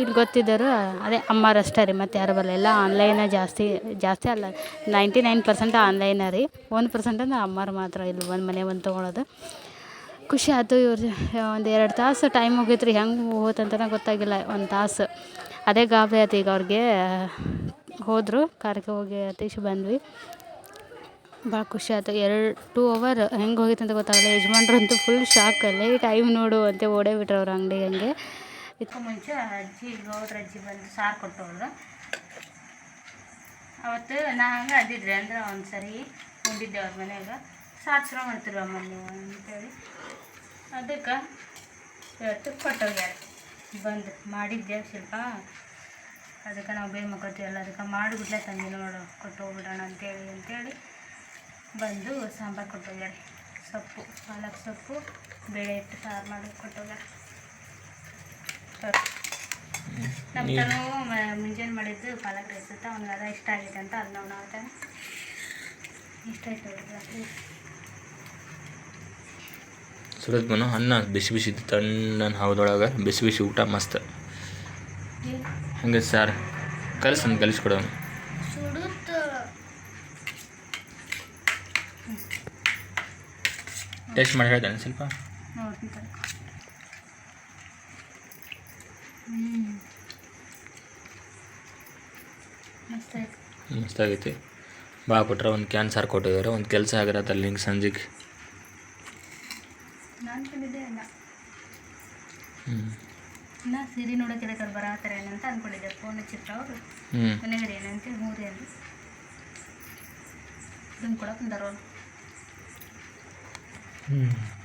ಇಲ್ಲಿ ಗೊತ್ತಿದ್ದರು ಅದೇ ಅಮ್ಮಾರು ಅಷ್ಟೇ ರೀ, ಮತ್ತು ಯಾರು ಬರಲ್ಲ ಎಲ್ಲ ಆನ್ಲೈನ ಜಾಸ್ತಿ ಜಾಸ್ತಿ ಅಲ್ಲ ನೈಂಟಿ ನೈನ್ ಪರ್ಸೆಂಟ್ ಆನ್ಲೈನ ರೀ. ಒಂದು ಪರ್ಸೆಂಟ್ ಅಂದ್ರೆ ಅಮ್ಮಾರು ಮಾತ್ರ ಇಲ್ಲಿ ಒಂದು ಮನೆ ಬಂದು ತೊಗೊಳೋದು. ಖುಷಿ ಆಯ್ತು ಇವ್ರು ಒಂದು ಎರಡು ತಾಸು ಟೈಮ್ ಹೋಗಿತ್ತು ರೀ ಹೆಂಗೆ ಹೋತಂತನೇ ಗೊತ್ತಾಗಿಲ್ಲ, ಒಂದು ತಾಸು. ಅದೇ ಗಾಬರಿ ಆಯ್ತು ಈಗ ಅವ್ರಿಗೆ. ಹೋದರು ಕಾರ್ಗೆ ಹೋಗಿ ಅತೀಶ್ ಬಂದ್ವಿ. ಭಾಳ ಖುಷಿ ಆಯ್ತು. ಎರಡು ಟೂ ಅವರ್ ಹೆಂಗೆ ಅಂತ ಗೊತ್ತಾಗಲ್ಲ. ಯಜಮಾನ್ರು ಅಂತೂ ಫುಲ್ ಶಾಕ್ ಅಲ್ಲೇ. ಟೈಮ್ ನೋಡು ಅಂತ ಓಡೇ ಬಿಟ್ರು ಅವ್ರ ಅಂಗಡಿಗೆ ಹಂಗೆ. ಇದಕ್ಕೂ ಮುಂಚೆ ಅಜ್ಜಿ ಗೌಡ್ರ ಅಜ್ಜಿ ಬಂದು ಸಾರು ಕೊಟ್ಟು ಹೋದ್ರು ಅವತ್ತು ನಾ ಹಂಗೆ ಅದಿದ್ರೆ ಅಂದ್ರೆ ಒಂದು ಸರಿ ಉಂಡಿದ್ದೆ ಅವ್ರ ಮನ್ಯಾಗ. ಸಾರು ಚಲೋ ಮಾಡ್ತಿರು ಅಮ್ಮ ನೀವು ಅಂತೇಳಿ. ಅದಕ್ಕೆ ಇವತ್ತು ಕೊಟ್ಟೋಗ್ಯಾರ ಬಂದು ಮಾಡಿದ್ದೆ ಸ್ವಲ್ಪ. ಅದಕ್ಕೆ ನಾವು ಬೇಗ ಮಕ್ಕೋತೀವಲ್ಲ ಅದಕ್ಕೆ ಮಾಡಿಬಿಟ್ಲೆ ತಂದೆ ನೋಡು, ಕೊಟ್ಟು ಹೋಗ್ಬಿಡೋಣ ಅಂತೇಳಿ ಅಂತೇಳಿ. ಬಂದು ಸಾಂಬಾರು ಕೊಟ್ಟೋಗ್ಯಾರ. ಸೊಪ್ಪು ಪಾಲಕ್ ಸೊಪ್ಪು ಬೇಳೆ ಇಟ್ಟು ಸಾರು ಮಾಡಿ ಕೊಟ್ಟೋಗ್ಯಾರ. ನಮ್ಮ ತನವು ಮುಂಜಾನೆ ಮಾಡಿದ್ದು ಪಾಲಕ್ ರೈಸ್ ಅವ್ನಿಗೆ ಅದ ಇಷ್ಟ ಆಗೈತೆ ಅಂತ ಅದನ್ನ ಅವ್ನು ನಾವು ಇಷ್ಟ ಆಯ್ತು. ಸುರತ್ ಬನು ಅನ್ನ ಬಿಸಿ ಬಿಸಿ ತಣ್ಣನ ಹೌದೊಳಗೆ ಬಿಸಿ ಬಿಸಿ ಊಟ ಮಸ್ತ್. ಹಂಗೆ ಸಾರ್ ಕಲ್ಸನ್ ಕಲಿಸ್ಕೊಡೋನು. ಟೇಸ್ಟ್ ಮಾಡಿ ಹೇಳ್ತಾನೆ ಸ್ವಲ್ಪ ಮಸ್ತಾಗೈತಿ ಬಾ ಕೊಟ್ರೆ ಒಂದು ಕ್ಯಾನ್ಸರ್ ಕೊಟ್ಟಿದ್ದಾರೆ ಒಂದು ಕೆಲಸ ಆಗಿರತ್ತೆ ಅಲ್ಲಿ ಹಿಂಗೆ ಸಂಜೆಗೆ. ನಾ ಸೀರೆ ನೋಡೋಕೆ ಇದಕ್ಕೆ ಬರತ್ತಾರೆ ಏನಂತ ಅನ್ಕೊಂಡಿದ್ದೆ. ಫೋನ್ ಹಚ್ಚಿಟ್ರು ಅವರು. ಹ್ಞೂ ಮನೆಗಡೆ ಏನಂತ ಹ್ಞೂ ರೀ ಅಂದ್ರು ಇದನ್ನು ಕೊಡಕ್ಕೆ ಬಂದಾರ ಅವ್ರು ಹ್ಞೂ